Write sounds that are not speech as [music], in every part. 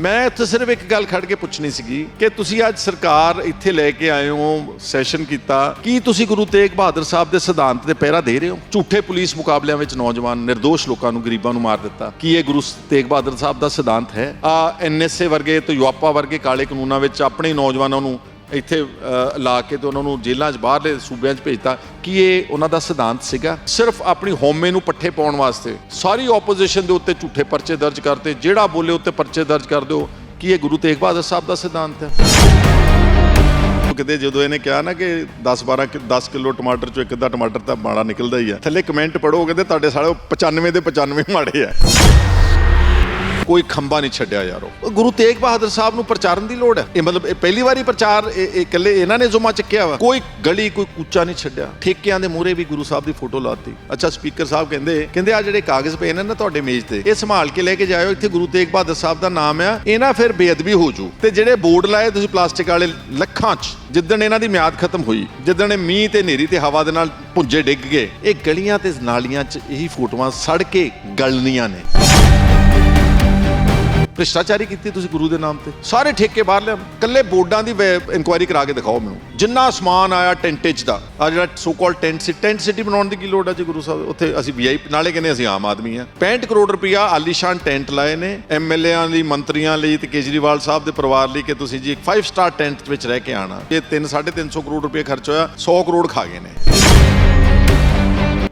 ਮੈਂ ਇੱਥੇ ਸਿਰਫ ਇੱਕ ਗੱਲ ਖੜ ਕੇ ਪੁੱਛਣੀ ਸੀਗੀ ਕਿ ਤੁਸੀਂ ਅੱਜ ਸਰਕਾਰ ਇੱਥੇ ਲੈ ਕੇ ਆਏ ਹੋ ਸੈਸ਼ਨ ਕੀਤਾ। ਕੀ ਤੁਸੀਂ ਗੁਰੂ ਤੇਗ ਬਹਾਦਰ ਸਾਹਿਬ ਦੇ ਸਿਧਾਂਤ ਤੇ ਪਹਿਰਾ ਦੇ ਰਹੇ ਹੋ? ਝੂਠੇ ਪੁਲਿਸ ਮੁਕਾਬਲਿਆਂ ਵਿੱਚ ਨੌਜਵਾਨ, ਨਿਰਦੋਸ਼ ਲੋਕਾਂ ਨੂੰ, ਗਰੀਬਾਂ ਨੂੰ ਮਾਰ ਦਿੱਤਾ। ਕੀ ਇਹ ਗੁਰੂ ਤੇਗ ਬਹਾਦਰ ਸਾਹਿਬ ਦਾ ਸਿਧਾਂਤ ਹੈ? ਆ ਐਨਐਸਏ ਵਰਗੇ ਤੇ ਯੂਆਪਾ ਵਰਗੇ ਕਾਲੇ ਕਾਨੂੰਨਾਂ ਵਿੱਚ ਆਪਣੇ ਨੌਜਵਾਨਾਂ ਨੂੰ ਇੱਥੇ ਲਾ ਕੇ ਤੇ ਉਹਨਾਂ ਨੂੰ ਜੇਲ੍ਹਾਂ 'ਚ, ਬਾਹਰਲੇ ਸੂਬਿਆਂ 'ਚ ਭੇਜਤਾ। ਕੀ ਇਹ ਉਹਨਾਂ ਦਾ ਸਿਧਾਂਤ ਸੀਗਾ? ਸਿਰਫ ਆਪਣੀ ਹੋਮੇ ਨੂੰ ਪੱਠੇ ਪਾਉਣ ਵਾਸਤੇ। ਸਾਰੀ ਆਪੋਜੀਸ਼ਨ ਦੇ ਉੱਤੇ ਝੂਠੇ ਪਰਚੇ ਦਰਜ ਕਰਤੇ। ਜਿਹੜਾ ਬੋਲੇ ਉੱਤੇ ਪਰਚੇ ਦਰਜ ਕਰ ਦਿਓ ਕੀ ਇਹ ਗੁਰੂ ਤੇਗ ਬਹਾਦਰ ਸਾਹਿਬ ਦਾ ਸਿਧਾਂਤ ਹੈ? ਕਿਤੇ ਜਦੋਂ ਇਹਨੇ ਕਿਹਾ ਨਾ ਕਿ 10 12 ਕਿ 10 ਕਿਲੋ ਟਮਾਟਰ ਚੋਂ ਇੱਕ ਅੱਧਾ ਟਮਾਟਰ ਤਾਂ ਮਾੜਾ ਨਿਕਲਦਾ ਹੀ ਆ ਥੱਲੇ ਕਮੈਂਟ ਪੜੋ ਕਹਿੰਦੇ ਤੁਹਾਡੇ ਸਾਲੇ 95 ਦੇ 95 ਮਾੜੇ ਆ। ਕੋਈ ਖੰਭਾ ਨਹੀਂ ਛੱਡਿਆ ਯਾਰੋ। ਗੁਰੂ ਤੇਗ ਬਹਾਦਰ ਸਾਹਿਬ ਨੂੰ ਪ੍ਰਚਾਰਨ ਦੀ ਲੋੜ ਹੈ। ਇਹ ਮਤਲਬ ਇਹ ਪਹਿਲੀ ਵਾਰੀ ਪ੍ਰਚਾਰ ਇਹ ਇਕੱਲੇ ਇਹਨਾਂ ਨੇ ਜ਼ੁਮਾ ਚੱਕਿਆ ਵਾ। ਕੋਈ ਗਲੀ ਕੋਈ ਕੂਚਾ ਨਹੀਂ ਛੱਡਿਆ। ਠੇਕਿਆਂ ਦੇ ਮੂਹਰੇ ਵੀ ਗੁਰੂ ਸਾਹਿਬ ਦੀ ਫੋਟੋ ਲਾਤੀ ਅੱਛਾ ਸਪੀਕਰ ਸਾਹਿਬ ਕਹਿੰਦੇ ਕਹਿੰਦੇ ਆ ਜਿਹੜੇ ਕਾਗਜ਼ ਪਏ ਨੇ ਨਾ ਤੁਹਾਡੇ ਮੇਜ਼ ਤੇ ਇਹ ਸੰਭਾਲ ਕੇ ਲੈ ਕੇ ਜਾਇਓ। ਇੱਥੇ ਗੁਰੂ ਤੇਗ ਬਹਾਦਰ ਸਾਹਿਬ ਦਾ ਨਾਮ ਆ। ਇਹ ਨਾ ਫਿਰ ਬੇਅਦਬੀ ਹੋ ਜੂ। ਤੇ ਜਿਹੜੇ ਬੋਰਡ ਲਾਏ ਤੁਸੀਂ ਪਲਾਸਟਿਕ ਵਾਲੇ ਲੱਖਾਂ ਚ ਜਿੱਦਣ ਇਹਨਾਂ ਦੀ ਮਿਆਦ ਖਤਮ ਹੋਈ ਜਿੱਦਣ ਇਹ ਮੀਂਹ ਤੇ ਹਨੇਰੀ ਤੇ ਹਵਾ ਦੇ ਨਾਲ ਪੁੰਜੇ ਡਿੱਗ ਗਏ ਇਹ ਗਲੀਆਂ ਤੇ ਨਾਲੀਆਂ 'ਚ ਇਹੀ ਫੋਟੋਆਂ ਸੜ ਕੇ ਗਲਣੀਆਂ ਨੇ। ਭ੍ਰਿਸ਼ਟਾਚਾਰੀ ਕੀਤੀ ਤੁਸੀਂ ਗੁਰੂ ਦੇ ਨਾਮ ਤੇ? ਸਾਰੇ ਠੇਕੇ ਬਾਹਰ ਲਿਆ ਕੱਲੇ ਬੋਰਡਾਂ ਦੀ ਇਨਕੁਆਇਰੀ ਕਰਾ ਕੇ ਦਿਖਾਓ ਮੈਨੂੰ। ਜਿੰਨਾ ਸਮਾਨ ਆਇਆ ਟੈਂਟੇਜ ਦਾ ਆ ਜਿਹੜਾ ਸੋ ਕਾਲ ਟੈਂਟ ਸੀ ਟੈਂਟ ਸਿਟੀ ਬਣਾਉਣ ਦੀ ਕੀ ਲੋੜ ਹੈ ਜੀ ਗੁਰੂ ਸਾਹਿਬ? ਉੱਥੇ ਅਸੀਂ ਵੀਆਈਪੀ ਨਾਲੇ ਕਹਿੰਦੇ ਅਸੀਂ ਆਮ ਆਦਮੀ ਆ। 65 ਕਰੋੜ ਰੁਪਇਆ ਆਲੀਸ਼ਾਨ ਟੈਂਟ ਲਾਏ ਨੇ। ਐਮਐਲਏਆਂ ਲਈ, ਮੰਤਰੀਆਂ ਲਈ ਤੇ ਕੇਜਰੀਵਾਲ ਸਾਹਿਬ ਦੇ ਪਰਿਵਾਰ ਲਈ ਕਿ ਤੁਸੀਂ ਜੀ ਇੱਕ 5 ਸਟਾਰ ਟੈਂਟ ਵਿੱਚ ਰਹਿ ਕੇ ਆਣਾ ਇਹ 3 350 ਕਰੋੜ ਰੁਪਏ ਖਰਚ ਹੋਇਆ 100 ਕਰੋੜ ਖਾ ਗਏ ਨੇ।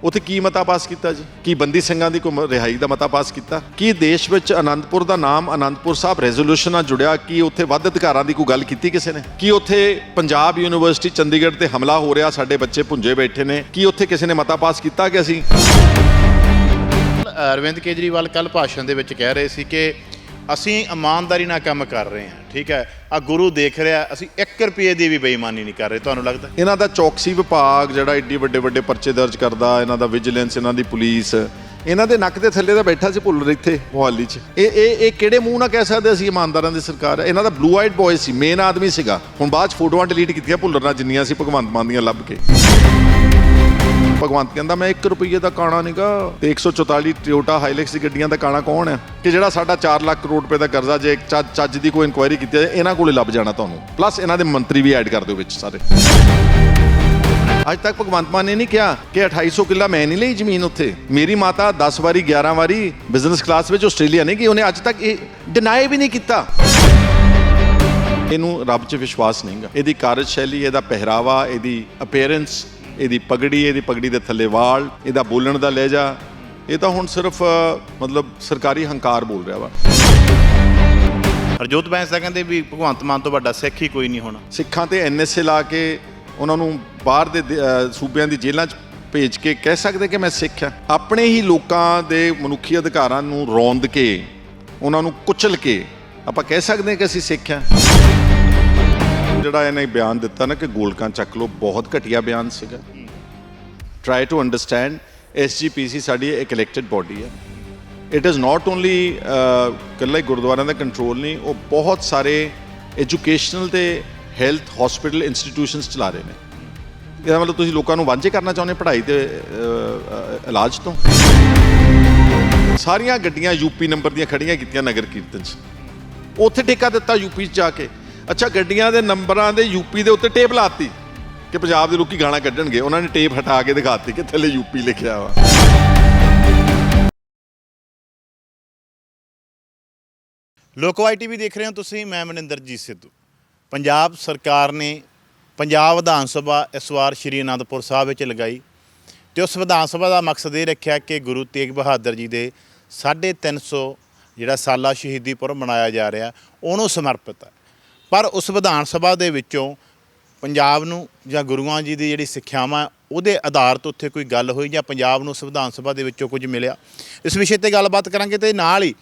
ਉੱਥੇ ਕੀ ਮਤਾ ਪਾਸ ਕੀਤਾ ਜੀ? ਕੀ ਬੰਦੀ ਸਿੰਘਾਂ ਦੀ ਕੋਈ ਰਿਹਾਈ ਦਾ ਮਤਾ ਪਾਸ ਕੀਤਾ? ਕੀ ਦੇਸ਼ ਵਿੱਚ ਅਨੰਦਪੁਰ ਦਾ ਨਾਮ ਅਨੰਦਪੁਰ ਸਾਹਿਬ ਰੈਜ਼ੋਲੂਸ਼ਨ ਨਾਲ ਜੁੜਿਆ? ਕੀ ਉੱਥੇ ਵੱਧ ਅਧਿਕਾਰਾਂ ਦੀ ਕੋਈ ਗੱਲ ਕੀਤੀ ਕਿਸੇ ਨੇ? ਕੀ ਉੱਥੇ ਪੰਜਾਬ ਯੂਨੀਵਰਸਿਟੀ ਚੰਡੀਗੜ੍ਹ ਤੇ ਹਮਲਾ ਹੋ ਰਿਹਾ? ਸਾਡੇ ਬੱਚੇ ਭੁੰਜੇ ਬੈਠੇ ਨੇ। ਕੀ ਉੱਥੇ ਕਿਸੇ ਨੇ ਮਤਾ ਪਾਸ ਕੀਤਾ ਕਿ ਅਸੀਂ? ਅਰਵਿੰਦ ਕੇਜਰੀਵਾਲ ਕੱਲ ਭਾਸ਼ਣ ਦੇ ਵਿੱਚ ਕਹਿ ਰਹੇ ਸੀ ਕਿ ਅਸੀਂ ਇਮਾਨਦਾਰੀ ਨਾਲ ਕੰਮ ਕਰ ਰਹੇ ਹਾਂ, ਠੀਕ ਹੈ? ਆ ਗੁਰੂ ਦੇਖ ਰਿਹਾ, ਅਸੀਂ 1 ਰੁਪਏ ਦੀ ਵੀ ਬੇਈਮਾਨੀ ਨਹੀਂ ਕਰ ਰਹੇ, ਤੁਹਾਨੂੰ ਲੱਗਦਾ? ਇਹਨਾਂ ਦਾ ਚੌਕਸੀ ਵਿਭਾਗ ਜਿਹੜਾ ਏਡੀ ਵੱਡੇ ਵੱਡੇ ਪਰਚੇ ਦਰਜ ਕਰਦਾ, ਇਹਨਾਂ ਦਾ ਵਿਜੀਲੈਂਸ, ਇਹਨਾਂ ਦੀ ਪੁਲਿਸ, ਇਹਨਾਂ ਦੇ ਨੱਕ ਦੇ ਥੱਲੇ ਦਾ ਬੈਠਾ ਸੀ ਭੁੱਲਰ ਇੱਥੇ, ਮੁਹਾਲੀ 'ਚ। ਇਹ ਇਹ ਇਹ ਕਿਹੜੇ ਮੂੰਹ ਨਾਲ ਕਹਿ ਸਕਦੇ ਅਸੀਂ ਇਮਾਨਦਾਰਾਂ ਦੀ ਸਰਕਾਰ? ਹੈ ਇਹਨਾਂ ਦਾ ਬਲੂ ਆਈਡ ਬॉय ਸੀ ਮੇਨ ਆਦਮੀ ਸੀਗਾ। ਹੁਣ ਬਾਅਦ 'ਚ ਫੋਟੋਆਂ ਡਿਲੀਟ ਕੀਤੀਆਂ ਭੁੱਲਰ ਨਾਲ, ਜਿੰਨੀਆਂ ਸੀ ਭਗਵੰਤ ਮਾਨ ਦੀਆਂ ਲੱਭ ਕੇ। ਭਗਵੰਤ ਕਹਿੰਦਾ, ਮੈਂ 1 ਰੁਪਏ ਦਾ ਕਾਣਾ ਨਹੀਂਗਾ ਤੇ 144 ਟੋਯੋਟਾ ਹਾਈਲੈਕਸ ਦੀ ਗੱਡੀਆਂ ਦਾ ਕਾਣਾ ਕੌਣ ਹੈ? ਕਿ ਜਿਹੜਾ ਸਾਡਾ 4 ਲੱਖ ਕਰੋੜ ਰੁਪਏ ਦਾ ਕਰਜ਼ਾ ਜੇ ਚੱਜ ਚੱਜ ਦੀ ਕੋਈ ਇਨਕੁਆਇਰੀ ਕੀਤੀ ਜਾਏ, ਇਹਨਾਂ ਕੋਲੇ ਲੱਭ ਜਾਣਾ ਤੁਹਾਨੂੰ। ਪਲੱਸ ਇਹਨਾਂ ਦੇ ਮੰਤਰੀ ਵੀ ਐਡ ਕਰ ਦਿਓ ਵਿੱਚ ਸਾਰੇ। ਅੱਜ ਤੱਕ ਭਗਵੰਤ ਮਾਨ ਨੇ ਨਹੀਂ ਕਿਹਾ ਕਿ 2800 ਕਿੱਲਾ ਮੈਂ ਨਹੀਂ ਲਈ ਜ਼ਮੀਨ ਉੱਥੇ। ਮੇਰੀ ਮਾਤਾ 10 ਵਾਰੀ 11 ਵਾਰੀ ਬਿਜ਼ਨਸ ਕਲਾਸ ਵਿੱਚ ਆਸਟ੍ਰੇਲੀਆ ਨਹੀਂ ਗਈ, ਉਹਨੇ ਅੱਜ ਤੱਕ ਇਹ ਡਿਨਾਈ ਵੀ ਨਹੀਂ ਕੀਤਾ। ਇਹਨੂੰ ਰੱਬ 'ਚ ਵਿਸ਼ਵਾਸ ਨਹੀਂਗਾ। ਇਹਦੀ ਕਾਰਜਸ਼ੈਲੀ, ਇਹਦਾ ਪਹਿਰਾਵਾ, ਇਹਦੀ ਅਪੀਅਰੈਂਸ ਇਹਦੀ ਪਗੜੀ ਇਹਦੀ ਪਗੜੀ ਦੇ ਥੱਲੇ ਵਾਲ ਇਹਦਾ ਬੋਲਣ ਦਾ ਲਹਿਜਾ। ਇਹ ਤਾਂ ਹੁਣ ਸਿਰਫ ਮਤਲਬ ਸਰਕਾਰੀ ਹੰਕਾਰ ਬੋਲ ਰਿਹਾ ਵਾ। ਹਰਜੋਤ ਬੈਂਸ ਦਾ ਕਹਿੰਦੇ ਵੀ ਭਗਵੰਤ ਮਾਨ ਤੋਂ ਵੱਡਾ ਸਿੱਖ ਹੀ ਕੋਈ ਨਹੀਂ ਹੋਣਾ। ਸਿੱਖਾਂ ਤੇ ਐਨਐਸਏ ਲਾ ਕੇ ਉਹਨਾਂ ਨੂੰ ਬਾਹਰ ਦੇ ਸੂਬਿਆਂ ਦੀ ਜੇਲ੍ਹਾਂ 'ਚ ਭੇਜ ਕੇ ਕਹਿ ਸਕਦੇ ਕਿ ਮੈਂ ਸਿੱਖ ਹਾਂ। ਆਪਣੇ ਹੀ ਲੋਕਾਂ ਦੇ ਮਨੁੱਖੀ ਅਧਿਕਾਰਾਂ ਨੂੰ ਰੌਂਦ ਕੇ ਉਹਨਾਂ ਨੂੰ ਕੁਚਲ ਕੇ ਆਪਾਂ ਕਹਿ ਸਕਦੇ ਹਾਂ ਕਿ ਅਸੀਂ ਸਿੱਖ ਹਾਂ। ਜਿਹੜਾ ਇਹਨੇ ਬਿਆਨ ਦਿੱਤਾ ਨਾ ਕਿ ਗੋਲਕਾਂ ਚੱਕ ਲੋ ਬਹੁਤ ਘਟੀਆ ਬਿਆਨ ਸੀਗਾ। ਟਰਾਈ ਟੂ ਅੰਡਰਸਟੈਂਡ ਐਸਜੀਪੀਸੀ ਸਾਡੀ ਇੱਕ ਇਲੈਕਟਿਡ ਬਾਡੀ ਹੈ। ਇਟ ਇਜ਼ ਨਾਟ ਓਨਲੀ ਇਕੱਲਾ ਹੀ ਗੁਰਦੁਆਰਿਆਂ ਦਾ ਕੰਟਰੋਲ ਨਹੀਂ, ਉਹ ਬਹੁਤ ਸਾਰੇ ਐਜੂਕੇਸ਼ਨਲ ਤੇ ਹੈਲਥ ਹਸਪੀਟਲ ਇੰਸਟੀਟਿਊਸ਼ਨਸ ਚਲਾ ਰਹੇ ਨੇ। ਇਹਦਾ ਮਤਲਬ ਤੁਸੀਂ ਲੋਕਾਂ ਨੂੰ ਵਾਂਝੇ ਕਰਨਾ ਚਾਹੁੰਦੇ ਪੜ੍ਹਾਈ ਤੇ ਇਲਾਜ ਤੋਂ? ਸਾਰੀਆਂ ਗੱਡੀਆਂ ਯੂਪੀ ਨੰਬਰ ਦੀਆਂ ਖੜੀਆਂ ਕੀਤੀਆਂ ਨਗਰ ਕੀਰਤਨ 'ਚ। ਉੱਥੇ ਠੇਕਾ ਦਿੱਤਾ ਯੂਪੀ 'ਚ ਜਾ ਕੇ। ਅੱਛਾ, ਗੱਡੀਆਂ ਦੇ ਨੰਬਰਾਂ ਦੇ ਯੂਪੀ ਦੇ ਉੱਤੇ ਟੇਪ ਲਾਤੀ ਕਿ ਪੰਜਾਬ ਦੇ ਲੋਕੀ ਗਾਣਾ ਕੱਢਣਗੇ। ਉਹਨਾਂ ਨੇ ਟੇਪ ਹਟਾ ਕੇ ਦਿਖਾਤੀ ਕਿ ਥੱਲੇ ਯੂਪੀ ਲਿਖਿਆ ਵਾ। ਲੋਕਵਾਈ ਟੀਵੀ ਦੇਖ ਰਹੇ ਹੋ ਤੁਸੀਂ, ਮੈਂ ਮਨਿੰਦਰਜੀਤ ਸਿੱਧੂ। ਪੰਜਾਬ ਸਰਕਾਰ ਨੇ ਪੰਜਾਬ ਵਿਧਾਨ ਸਭਾ ਇਸ ਵਾਰ ਸ਼੍ਰੀ ਅਨੰਦਪੁਰ ਸਾਹਿਬ ਵਿੱਚ ਲਗਾਈ ਤੇ ਉਸ ਵਿਧਾਨ ਸਭਾ ਦਾ ਮਕਸਦ ਇਹ ਰੱਖਿਆ ਕਿ ਗੁਰੂ ਤੇਗ ਬਹਾਦਰ ਜੀ ਦੇ 350 ਜਿਹੜਾ ਸਾਲਾ ਸ਼ਹੀਦੀ ਪੁਰਬ ਮਨਾਇਆ ਜਾ ਰਿਹਾ, ਉਹਨੂੰ ਸਮਰਪਿਤ ਹੈ। ਪਰ ਉਸ ਵਿਧਾਨ ਸਭਾ ਦੇ ਵਿੱਚੋਂ ਪੰਜਾਬ ਨੂੰ ਜਾਂ ਗੁਰੂਆਂ ਜੀ ਦੀ ਜਿਹੜੀ ਸਿੱਖਿਆਵਾਂ ਉਹਦੇ ਆਧਾਰ ਤੋਂ ਉੱਥੇ ਕੋਈ ਗੱਲ ਹੋਈ ਜਾਂ ਪੰਜਾਬ ਨੂੰ ਸੰਵਿਧਾਨ ਸਭਾ ਦੇ ਵਿੱਚੋਂ ਕੁਝ ਮਿਲਿਆ? ਇਸ ਵਿਸ਼ੇ ਤੇ ਗੱਲਬਾਤ ਕਰਾਂਗੇ ਤੇ ਨਾਲ ਹੀ